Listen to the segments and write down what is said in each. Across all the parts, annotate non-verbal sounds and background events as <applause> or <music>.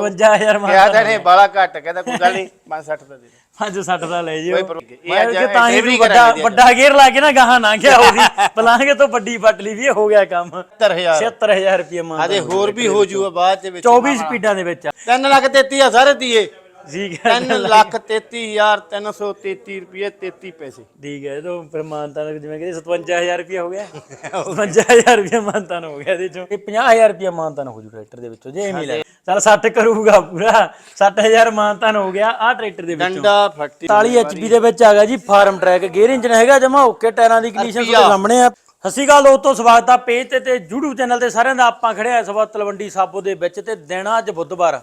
55000 ਮਾਨ ਕਿਹਾ ਤਾਂ ਨੇ। ਬਾਲਾ ਘੱਟ ਕਹਿੰਦਾ ਕੋਈ ਗੱਲ ਨਹੀਂ 560 ਦਾ ਦੇ। ਦੇ 560 ਦਾ ਲੈ ਜਿਓ। ਕੋਈ ਪ੍ਰੋ- ਇਹ ਮੈਂ ਅੱਜ ਕਿ ਤਾਂ ਹੀ delivery ਵੀ ਵੱਡਾ ਕਰਾਂਗੇ ਜੀ ਵੱਡਾ ਗੇਅਰ ਲਾ ਕੇ ਨਾ ਗਾਹਾਂ ਨਾ ਗਿਆ ਉਹਦੀ। ਪਲਾਂਗੇ ਤੋਂ ਵੱਡੀ ਪੱਟ ਲਈ ਵੀ ਇਹ ਹੋ ਗਿਆ ਕੰਮ। 70000 76000 ਰੁਪਏ ਮਾਨ ਆਦੇ ਹੋਰ ਵੀ ਹੋ ਜੂਗਾ ਬਾਅਦ ਦੇ ਵਿੱਚ 24 ਸਪੀਡਾਂ ਦੇ ਵਿੱਚ 3 ਲੱਖ 33 ਆ ਸਾਰੇ ਦੀਏ। ਠੀਕ ਹੈ 3 ਲੱਖ 33333 ਰੁਪਏ 33 ਪੈਸੇ। ਠੀਕ ਹੈ ਇਹ ਤਾਂ ਫਿਰ ਮਾਨਤਾ ਜਿਵੇਂ ਕਿ 57000 ਰੁਪਏ ਹੋ ਗਿਆ। 55000 ਰੁਪਏ ਮਾਨਤਾ ਹੋ ਗਿਆ ਇਹਦੇ ਚੋਂ। ਇਹ 50000 ਰੁਪਏ ਮਾਨਤਾ ਹੋ ਜੂ ਟਰੈਕਟਰ ਦੇ ਵਿੱਚੋਂ ਜੇ ਇਹ ਮਿਲਿਆ। ਚਲ 60 ਕਰੂਗਾ ਪੂਰਾ 60000 ਮਾਨਤਾ ਹੋ ਗਿਆ ਆ ਟਰੈਕਟਰ ਦੇ ਵਿੱਚੋਂ। ਡੰਡਾ ਫੱਟੀ 43 ਐਚਪੀ ਦੇ ਵਿੱਚ ਆ ਗਿਆ ਜੀ ਫਾਰਮ ਟਰੈਕ। ਗੇਅਰ ਇੰਜਨ ਹੈਗਾ ਜਮਾ ਓਕੇ ਟਾਇਰਾਂ ਦੀ ਕੰਡੀਸ਼ਨ ਤੁਹਾਡੇ ਸਾਹਮਣੇ ਆ। ਸਤਿ ਸ਼੍ਰੀ ਅਕਾਲ ਦੋਸਤੋ ਸਵਾਗਤ ਆ ਪੇਜ ਤੇ ਤੇ YouTube ਚੈਨਲ ਤੇ ਸਾਰਿਆਂ ਦਾ। ਆਪਾਂ ਖੜੇ ਆ ਇਸ ਵਾਰ ਤਲਵੰਡੀ ਸਾਬੋ ਦੇ ਵਿੱਚ ਤੇ ਦਿਨ ਅੱਜ ਬੁੱਧਵਾਰ।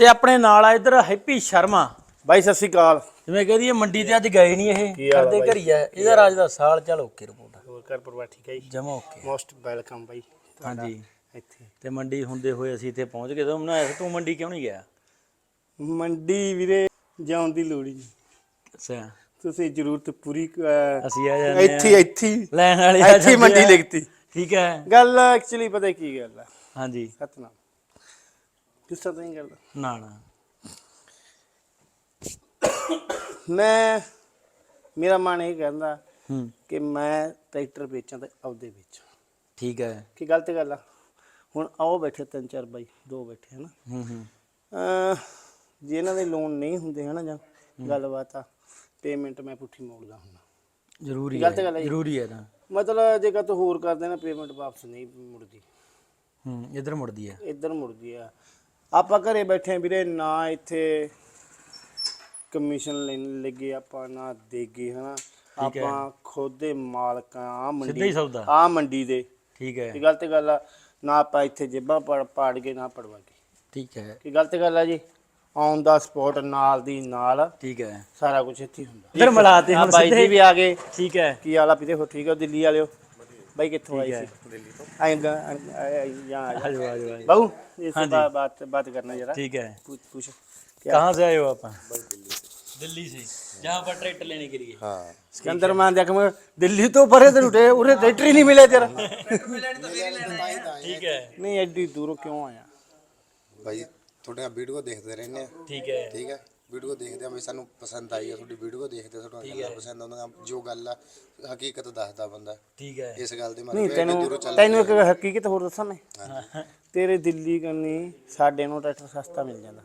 ਤੇ ਆਪਣੇ ਨਾਲ ਆ ਇਧਰ ਹੈਪੀ ਸ਼ਰਮਾ। ਬਾਈ ਸਤਿ ਸ਼੍ਰੀ ਅਕਾਲ। ਜਿਵੇਂ ਕਹਦੀ ਇਹ ਮੰਡੀ ਤੇ ਅੱਜ ਗਏ ਨਹੀਂ ਇਹ। ਕਰਦੇ ਘਰੀ ਆ। ਇਹਦਾ ਰਾਜ ਦਾ ਸਾਲ ਚੱਲ ਓਕੇ ਰਿਪੋਰਟ ਹੋਰ ਕਰ ਪਰਵਾ ਠੀਕ ਹੈ ਜੀ? ਜਮਾ ਓਕੇ ਮੋਸਟ ਵੈਲਕਮ ਬਾਈ। ਹਾਂਜੀ। ਇੱਥੇ। ਤੇ ਮੰਡੀ ਹੁੰਦੇ ਹੋਏ ਅਸੀਂ ਇੱਥੇ ਪਹੁੰਚ ਗਏ। ਤੁਹਾਨੂੰ ਆਇਆ ਸੀ, ਤੂੰ ਮੰਡੀ ਕਿਉਂ ਨਹੀਂ ਗਿਆ? ਮੰਡੀ ਵੀਰੇ ਜਾਣ ਦੀ ਲੋੜ ਹੀ ਨਹੀਂ। ਅੱਛਾ। ਤੁਸੀਂ ਜ਼ਰੂਰਤ ਪੂਰੀ ਅਹ, ਅਸੀਂ ਆ ਜਾਂਦੇ ਆ। ਇੱਥੇ ਇੱਥੇ ਲੈਣ ਵਾਲੇ ਆ ਇੱਥੇ ਹੀ ਜਾਂਦੇ ਮੰਡੀ ਆ। ਲਿਖਤੀ। ਠੀਕ ਹੈ ਗੱਲ ਐਕਚੁਅਲੀ ਪਤਾ ਕੀ ਗੱਲ ਆ? ਹਾਂਜੀ। ਸਤਨਾਮ। ਕਿਸ ਤਰ੍ਹਾਂ ਨਹੀਂ ਕਰਦਾ। ਨਾ ਨਾ। ਮੈਂ ਮੇਰਾ ਮਨ ਇਹ ਕਹਿੰਦਾ ਹੂੰ। ਕਿ ਮੈਂ ਟਰੈਕਟਰ ਵੇਚਾਂ ਤੇ ਆਪਦੇ ਵੇਚਾਂ। ਠੀਕ ਹੈ। ਕੀ ਗਲਤ ਗੱਲ ਆ? ਹੁਣ ਆਓ ਬੈਠੇ ਤਿੰਨ ਚਾਰ ਬਾਈ ਦੋ ਬੈਠੇ ਹਨ। ਹੂੰ ਹੂੰ। ਜੇ ਇਹਨਾਂ ਦੇ ਲੋਨ ਨਹੀਂ ਹੁੰਦੇ ਹਨਾ ਜਾਂ ਗੱਲਬਾਤ ਆ ਪੇਮੈਂਟ ਮੈਂ ਪੁੱਠੀ ਮੋੜਦਾ ਹੁੰਦਾ ਜ਼ਰੂਰੀ ਗਲਤ ਹੈ ਗੱਲ ਹੈ ਜੀ। ਜ਼ਰੂਰੀ ਹੈ ਤਾਂ। ਮਤਲਬ ਜੇ ਕਾ ਹੋਰ ਕਰਦੇ ਨਾ ਪੇਮੈਂਟ ਵਾਪਸ ਨਹੀਂ ਮੁੜਦੀ। ਹੂੰ ਇਧਰ ਮੁੜਦੀ ਹੈ। ਇੱਧਰ ਮੁੜਦੀ ਆ। ਆਪਾਂ ਘਰੇ ਬੈਠੇ ਆ ਵੀਰੇ ਨਾ ਇੱਥੇ ਕਮਿਸ਼ਨ ਲੈਣ ਲੱਗੇ ਆਪਾਂ ਨਾ ਦੇਗੇ ਹਨਾ? ਆਪਾਂ ਖੁਦ ਦੇ ਮਾਲਕ ਆ ਆਹ ਸਿੱਧਾ ਹੀ ਮੰਡੀ ਸੌਦਾ। ਆ ਮੰਡੀ ਦੇ। ਠੀਕ ਹੈ। ਇਹ ਗਲਤ ਗੱਲ ਆ ਨਾ ਆਪਾਂ ਇੱਥੇ ਜੇਬਾਂ ਪਾੜ ਪਾੜ ਕੇ ਨਾ ਪੜਵਾ ਕੇ ਠੀਕ ਹੈ। ਕੀ ਗਲਤ ਗੱਲ ਆ ਜੀ ਔਨ ਦਾ ਸਪੌਟ ਨਾਲ ਦੀ ਨਾਲ ਠੀਕ ਹੈ। ਸਾਰਾ ਕੁਝ ਇੱਥੇ ਹੀ ਹੁੰਦਾ। ਇਧਰ ਮਿਲਾਤੇ ਹੁਣ ਬਾਈ ਜੀ ਵੀ ਆ ਗਏ। ਠੀਕ ਹੈ। ਕੀ ਹਾਲ ਆ ਵੀਰੇ? ਹੋ ਠੀਕ ਹੋ? ਦਿੱਲੀ ਵਾਲਿਓ? भाई कितों आई दिल्ली आई आई यहाँ बाबू जी बात बात करना जरा ठीक है पूछ पूछो कहाँ से आए हो आप? दिल्ली से। जहाँ पर ट्रेट लेने के लिए। हाँ। सिकंदर मान देख मैं दिल्ली तो परे से उठे उरे ट्रेटरी नहीं मिले तेरा। ठीक है। नहीं एडी दूर क्यों आया? भाई थोड़े वीडियो देखते रहने। ठीक है। ठीक है। ਵੀਡੀਓ ਦੇਖਦੇ ਆ ਵੀ ਸਾਨੂੰ ਪਸੰਦ ਆਈ ਆ ਤੁਹਾਡੀ ਵੀਡੀਓ ਦੇਖਦੇ ਆ ਤੁਹਾਨੂੰ ਠੀਕ ਹੈ। ਗੱਲ ਪਸੰਦ ਆਉਂਦਾ ਜੋ ਗੱਲ ਆ ਹਕੀਕਤ ਦੱਸਦਾ ਬੰਦਾ ਠੀਕ ਹੈ ਇਸ ਗੱਲ ਦੇ ਨਹੀਂ ਮਾਰੇ ਦੂਰੋਂ ਤੈਨੂੰ ਚੱਲ ਤੈਨੂੰ ਇੱਕ ਹਕੀਕਤ ਹੋਰ ਦੱਸਾਂ ਮੈਂ ਤੇਰੇ ਦਿੱਲੀ ਕੰਨੀ ਸਾਡੇ ਨੂੰ ਟਰੈਕਟਰ ਸਸਤਾ ਮਿਲ ਜਾਂਦਾ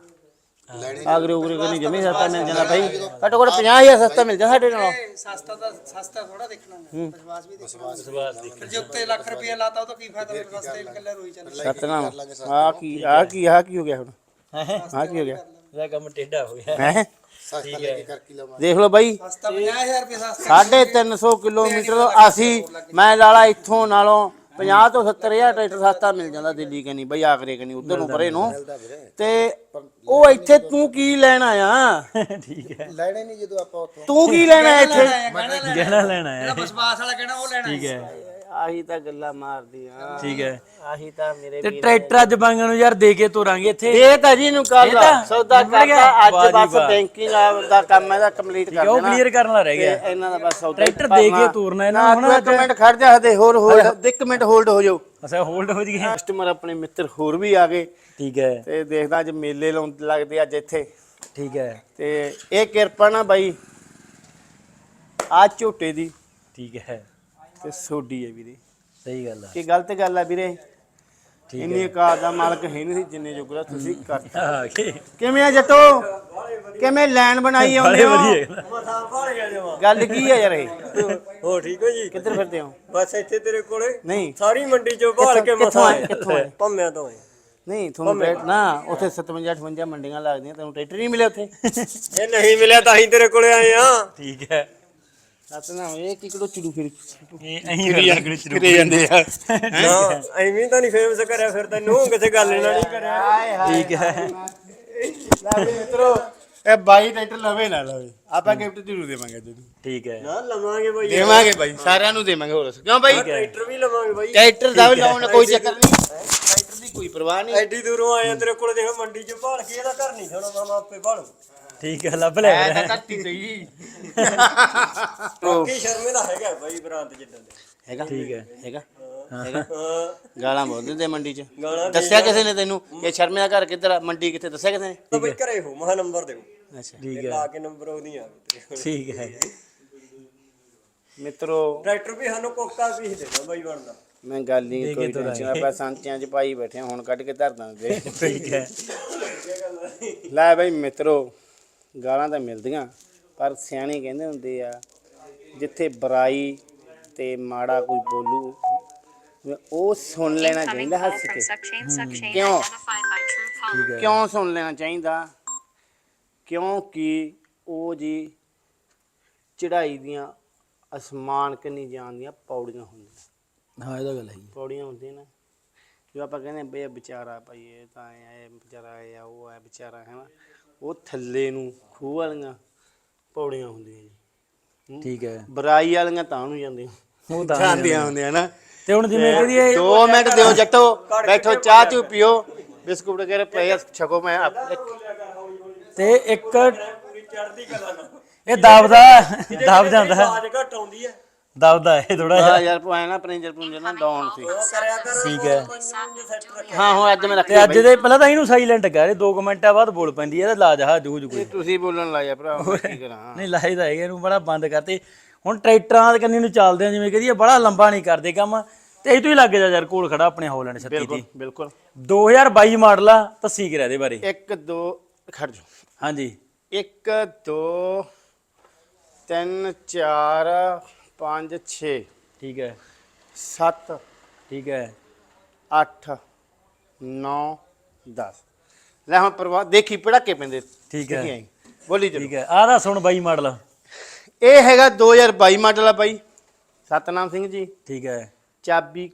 ਲੈਣੇ ਆਗਰੇ ਉਗਰੇ ਕੰਨੀ ਜਮੀ ਸਸਤਾ ਮਿਲ ਜਾਂਦਾ ਭਾਈ ਘੱਟੋ ਘੱਟ 50000 ਸਸਤਾ ਮਿਲ ਜਾਂਦਾ ਸਾਡੇ ਨਾਲ ਸਸਤਾ ਦਾ ਸਸਤਾ ਥੋੜਾ ਦੇਖਣਾ ਹੈ ਵਿਸ਼ਵਾਸ ਵੀ ਦੇਖਣਾ ਵਿਸ਼ਵਾਸ ਬਸ ਦੇਖ ਫਿਰ ਜੇ ਉੱਤੇ ਲੱਖ ਰੁਪਏ ਲਾਤਾ ਉਹ ਤਾਂ ਕੀ ਫਾਇਦਾ ਫਿਰ ਬਸ ਤੇਲ ਕੱਲਾ ਰੋਈ ਚੱਲ ਸਤਨਾਮ ਆ ਕੀ ਆ ਕੀ ਆ ਕੀ ਹੋ ਗਿਆ ਹੁਣ ਹੈ ਆ ਕੀ ਹੋ ਗਿਆ ਇਹਦਾ ਕੰਮ ਟੇਢਾ ਹੋ ਗਿਆ। ਹੈ? ਸਸਤਾ ਲੈ ਦੇਖ ਲਓ ਬਾਈ। 350 ਕਿਲੋਮੀਟਰ ਅਸੀਂ ਮੈਂ ਲਾਲਾ ਇੱਥੋਂ ਨਾਲੋਂ 50 ਤੋਂ 70000 ਟਰੈਕਟਰ ਸਸਤਾ ਮਿਲ ਜਾਂਦਾ ਦਿੱਲੀ ਕਨੀ ਬਈ ਆਖਰੇ ਕਨੀ ਉਧਰ ਨੂੰ ਪਰੇ ਨੂੰ। ਤੇ ਉਹ ਇੱਥੇ ਤੂੰ ਕੀ ਲੈਣ ਆਇਆ? <laughs> ਠੀਕ ਹੈ। ਲੈਣੇ ਨਹੀਂ ਜਦੋਂ ਆਪਾਂ ਉੱਥੋਂ। ਤੂੰ ਕੀ ਲੈਣਾ ਇੱਥੇ? ਗਹਿਣਾ ਲੈਣਾ ਹੈ। ਜਿਹੜਾ ਬਸਵਾਸ ਵਾਲਾ ਕਹਿਣਾ ਉਹ ਲੈਣਾ ਠੀਕ ਹੈ। ਆਹੀ ਤਾਂ ਗੱਲਾਂ ਮਾਰਦੀਆਂ। ਠੀਕ ਹੈ। ਆਹੀ ਤਾਂ ਮੇਰੇ ਤੇ ਟਰੈਕਟਰ ਅੱਜ ਬਾਈਆਂ ਨੂੰ ਯਾਰ ਦੇ ਕੇ ਤੋਰਾਂਗੇ ਇੱਥੇ। ਇਹ ਤਾਂ ਜੀ ਨੂੰ ਕੱਲ ਸੌਦਾ ਕਰਦਾ ਅੱਜ ਬਸ ਬੈਂਕਿੰਗ ਦਾ ਕੰਮ ਇਹਦਾ ਕੰਪਲੀਟ ਕਰ ਉਹ ਕਲੀਅਰ ਕਰਨ ਵਾਲਾ ਰਹਿ ਗਿਆ। ਇਹਨਾਂ ਦਾ ਬਸ ਸੌਦਾ ਟਰੈਕਟਰ ਦੇ ਕੇ ਤੋਰਨਾ ਇਹਨਾਂ ਨੂੰ ਹੁਣ। ਇੱਕ ਮਿੰਟ ਖੜ ਜਾ ਹਦੇ ਹੋਰ ਹੋਲਡ ਇੱਕ ਮਿੰਟ ਹੋਲਡ ਹੋ ਜਾਓ। ਅਸਾ ਹੋਲਡ ਹੋ ਜੀ ਕਸਟਮਰ ਆਪਣੇ ਮਿੱਤਰ ਹੋਰ ਵੀ ਆ ਗਏ। ਠੀਕ ਹੈ। ਤੇ ਦੇਖਦਾ ਅੱਜ ਮੇਲੇ ਲਾਉਣ ਲੱਗਦੇ ਅੱਜ ਇੱਥੇ। ਠੀਕ ਹੈ। ਤੇ ਇਹ ਕਿਰਪਾ ਨਾ ਬਾਈ ਆ ਝੋਟੇ ਦੀ। ਠੀਕ ਹੈ। ਤੇ ਸੋਡੀ ਹੈ ਵੀਰੇ। ਸਹੀ ਗੱਲ ਆ। ਕੀ ਗਲਤ ਗੱਲ ਆ ਵੀਰੇ। ਠੀਕ ਇੰਨੀ ਔਕਾਤ ਦਾ ਮਾਲਕ ਹੈ ਨਹੀਂ ਸੀ ਜਿੰਨੇ ਜੋਗਰਾ ਤੁਸੀਂ ਕਰਤਾ ਆ ਕੇ। ਕਿਵੇਂ ਆ ਜੱਟੋ? ਕਿਵੇਂ ਲਾਈਨ ਬਣਾਈ ਆਉਂਦੇ ਹੋ ਵਧੀਆ। ਗੱਲ ਕੀ ਹੈ ਯਾਰ ਇਹ? ਹੋ ਠੀਕ ਹੋ ਜੀ? ਕਿੱਧਰ ਫਿਰਦੇ ਹੋ? ਬਸ ਇੱਥੇ ਤੇਰੇ ਕੋਲੇ। ਨਹੀਂ। ਸਾਰੀ ਮੰਡੀ ਚੋਂ ਭਾਲ ਕੇ ਕਿੱਥੋਂ ਮਸਾ ਆਏ? ਕਿੱਥੋਂ ਆਏ? ਪੰਮਿਆਂ ਤੋਂ ਆਏ। ਨਹੀਂ ਤੁਹਾਨੂੰ ਟਰੈਕਟ ਨਾ ਉੱਥੇ 57 58 ਮੰਡੀਆਂ ਲੱਗਦੀਆਂ ਤੈਨੂੰ ਟਰੈਕਟਰ ਨਹੀਂ ਮਿਲਿਆ ਉੱਥੇ। ਇਹ ਨਹੀਂ ਮਿਲਿਆ ਤਾਂ ਹੀ ਤੇਰੇ ਕੋਲੇ ਆਏ ਆ ਠੀਕ ਹੈ। ਸਤਨਾਮ ਇਹ ਕੀ ਕਿਲੋ ਚਿੜੂ ਫਿਰ ਇਹ ਅਹੀਂ ਫਿਰ ਫਿਰੇ ਜਾਂਦੇ ਆ। ਨਾ ਐਵੇਂ ਤਾਂ ਨਹੀਂ ਫੇਮਸ ਕਰਿਆ ਫਿਰ ਤੈਨੂੰ ਕਿਸੇ ਗੱਲ ਨਾਲ ਨਹੀਂ ਕਰਿਆ। ਹਾਏ ਹਾਏ ਠੀਕ ਹੈ। ਲੈ ਵੀ ਮਿੱਤਰੋ। ਇਹ ਬਾਈ ਟਰੈਕਟਰ ਲਵੇ ਨਾ ਲਵੇ। ਆਪਾਂ ਗਿਫਟ ਜ਼ਰੂਰ ਦੇਵਾਂਗੇ ਤੈਨੂੰ। ਠੀਕ ਹੈ। ਨਾ ਲਵਾਂਗੇ ਬਾਈ। ਦੇਵਾਂਗੇ ਬਾਈ ਸਾਰਿਆਂ ਨੂੰ ਦੇਵਾਂਗੇ ਹੋਰ। ਕਿਉਂ ਬਾਈ? ਟਰੈਕਟਰ ਵੀ ਲਵਾਂਗੇ ਬਾਈ। ਟਰੈਕਟਰ ਦਾ ਵੀ ਲਾਉਣ ਕੋਈ ਚੱਕਰ ਨਹੀਂ। ਟਰੈਕਟਰ ਦੀ ਕੋਈ ਪਰਵਾਹ ਨਹੀਂ। ਐਡੀ ਦੂਰੋਂ ਆਏ ਆ ਤੇਰੇ ਕੋਲੇ ਦੇਖ ਮੰਡੀ ਚੋਂ ਭਾਲ ਕੇ ਇਹਦਾ ਘਰ ਨਹੀਂ ਥੋੜਾ ਮਾਮਾ ਆਪੇ ਭਾਲੂ। ਠੀਕ ਹੈ ਲੱਭ ਲੈ ਐ। ਤਾਂ ਧਰਤੀ ਤੇ ਹੀ ਬਾਕੀ ਸ਼ਰਮੇ ਦਾ ਹੈਗਾ ਬਾਈ ਬਰਾਂਤ ਜਿੱਦਾਂ ਦੇ। ਹੈਗਾ ਠੀਕ ਹੈ ਹੈਗਾ ਹੈਗਾ। ਹਾਂ। ਗਾਲਾਂ ਬਹੁਤ ਦਿੰਦੇ ਮੰਡੀ 'ਚ। ਗਾਲਾਂ ਦੱਸਿਆ ਕਿਸੇ ਨੇ ਤੈਨੂੰ ਕਿ ਸ਼ਰਮੇ ਦਾ ਘਰ ਕਿੱਧਰ ਆ? ਮੰਡੀ ਕਿੱਥੇ? ਦੱਸਿਆ ਕਿਸੇ ਨੇ? ਤਾਂ ਬਈ ਘਰੇ ਹੋ ਮਹਾ ਨੰਬਰ ਦਿਓ। ਅੱਛਾ। ਠੀਕ ਹੈ ਲਾ ਕੇ ਨੰਬਰ ਉਹਦੀ ਆ ਗਈ ਠੀਕ ਹੈ ਮਿੱਤਰੋ। ਟਰੈਕਟਰ ਵੀ ਸਾਨੂੰ ਕੋਕਾ ਵੀ ਦੇਣਾ ਬਾਈ ਬਣਦਾ। ਮੈਂ ਗੱਲ ਨਹੀਂ ਕੋਈ ਟੈਨਸ਼ਨ ਆਪਾਂ ਸੰਚਿਆਂ 'ਚ ਪਾਈ ਬੈਠੇ ਹੁਣ ਕੱਢ ਕੇ ਧਰ ਦਾਂਗੇ। ਠੀਕ ਹੈ ਲੈ ਬਈ ਮਿੱਤਰੋ ਗਾਲਾਂ ਤਾਂ ਮਿਲਦੀਆਂ ਪਰ ਸਿਆਣੇ ਕਹਿੰਦੇ ਹੁੰਦੇ ਆ ਜਿੱਥੇ ਬੁਰਾਈ ਤੇ ਮਾੜਾ ਕੋਈ ਬੋਲੂ ਉਹ ਸੁਣ ਲੈਣਾ ਚਾਹੀਦਾ ਹੱਸ ਕੇ। ਕਿਉਂ? ਕਿਉਂ ਸੁਣ ਲੈਣਾ ਚਾਹੀਦਾ? ਕਿਉਂਕਿ ਉਹ ਜੀ ਚੜਾਈ ਦੀਆਂ ਅਸਮਾਨ ਕੰਨੀ ਜਾਣ ਦੀਆਂ ਪੌੜੀਆਂ ਹੁੰਦੀਆਂ। ਹਾਂ ਇਹਦਾ ਗੱਲ ਹੈ ਪੌੜੀਆਂ ਹੁੰਦੀਆਂ ਨਾ। ਜੋ ਆਪਾਂ ਕਹਿੰਦੇ ਬਈ ਇਹ ਵਿਚਾਰਾ ਭਾਈ ਇਹ ਤਾਂ ਇਹ ਵਿਚਾਰਾ ਇਹ ਆ ਉਹ ਹੈ ਵਿਚਾਰਾ ਹੈ ਨਾ? ਉਹ ਥੱਲੇ ਨੂੰ ਖੂਹ ਵਾਲੀਆਂ ਪੌੜੀਆਂ ਹੁੰਦੀਆਂ ਜੀ। ਠੀਕ ਹੈ। ਬੁਰਾਈ ਵਾਲੀਆਂ ਤਾਂ ਨੂੰ ਜਾਂਦੇ ਉਹ ਤਾਂ ਜਾਂਦੀਆਂ ਹੁੰਦੀਆਂ। ਨਾ। ਤੇ ਹੁਣ ਜਿਵੇਂ ਕਹਦੀਏ 2 ਮਿੰਟ ਦਿਓ ਜੱਟੋ ਬੈਠੋ ਚਾਹ ਚੂ ਪੀਓ ਬਿਸਕੁਟ ਵਗੈਰਾ ਪਏ ਛਕੋ ਮੈਂ ਆਪ- ਤੇ ਇੱਕ ਪੂਰੀ ਚੜਦੀ ਕਲਾ ਨਾ ਇਹ ਦਬਦਾ ਦਬ ਜਾਂਦਾ ਆਵਾਜ਼ ਘਟ ਆਉਂਦੀ ਹੈ। ਦਬਦਾ ਇਹ ਥੋੜਾ ਜਿਹਾ। ਯਾਰ ਪਾਇਆ ਨਾ ਪ੍ਰੇਂਜਰ ਪੁੰਜਰ ਨਾ ਡਾਊਨ ਸੀ। ਉਹ ਕਰਿਆ ਕਰ ਠੀਕ ਹੈ। ਹਾਂ ਹੁਣ ਅੱਜ ਮੈਂ ਤੇ ਰੱਖਿਆ ਅੱਜ ਦੇ ਪਹਿਲਾਂ ਤਾਂ ਇਹਨੂੰ ਸਾਇਲੈਂਟ ਕਰ ਦੋ ਕੁ ਮਿੰਟਾਂ ਬਾਅਦ ਬੋਲ ਪੈਂਦੀ ਹੈ ਤੇ ਲਾਜ ਹਾ ਜੂਜ ਕੋਈ। ਤੁਸੀਂ ਬੋਲਣ ਲਾਇਆ ਭਰਾ ਮੈਂ ਕੀ ਕਰਾਂ। ਨਹੀਂ ਲਾਈਦਾ ਹੈਗਾ ਇਹਨੂੰ ਬੜਾ ਬੰਦ ਕਰਤੇ। ਹੁਣ ਟਰੈਕਟਰਾਂ ਦੇ ਕੰਨੀ ਨੂੰ ਚੱਲਦੇ ਆ ਜਿਵੇਂ ਕਹਦੀਏ ਬੜਾ ਲੰਬਾ ਨਹੀਂ ਕਰਦੇ ਕੰਮ। ਤੇ ਇਹ ਤੋਂ ਹੀ ਲੱਗ ਜਾ ਯਾਰ ਕੋਲ ਖੜਾ ਆਪਣੇ ਹੌਲੈਂਡ 36 ਬਿਲਕੁਲ ਦੀ ਬਿਲਕੁਲ 2022 ਮਾਡਲ ਆ ਤੱਸੀ ਕਰਿਆ ਦੇ ਬਾਰੇ। 1 2 ਖੜ ਜਾ ਹਾਂਜੀ। 1 2 3 4 5 6 ਠੀਕ ਹੈ। 7 ਠੀਕ ਹੈ। 8 9 10 ਲੈ ਹੁਣ ਪਰਵਾ ਦੇਖੀ ਪੜਾਕੇ ਪੈਂਦੇ। ਠੀਕ ਹੈ। ਬੋਲੀ ਚਲੋ। ਠੀਕ ਹੈ। ਆਹ ਦਾ ਸੁਣ 22 ਮਾਡਲ। ਇਹ ਹੈਗਾ 2022 ਮਾਡਲ ਆ ਬਾਈ। ਸਤਨਾਮ ਸਿੰਘ ਜੀ। ਠੀਕ ਹੈ। ਚਾਬੀ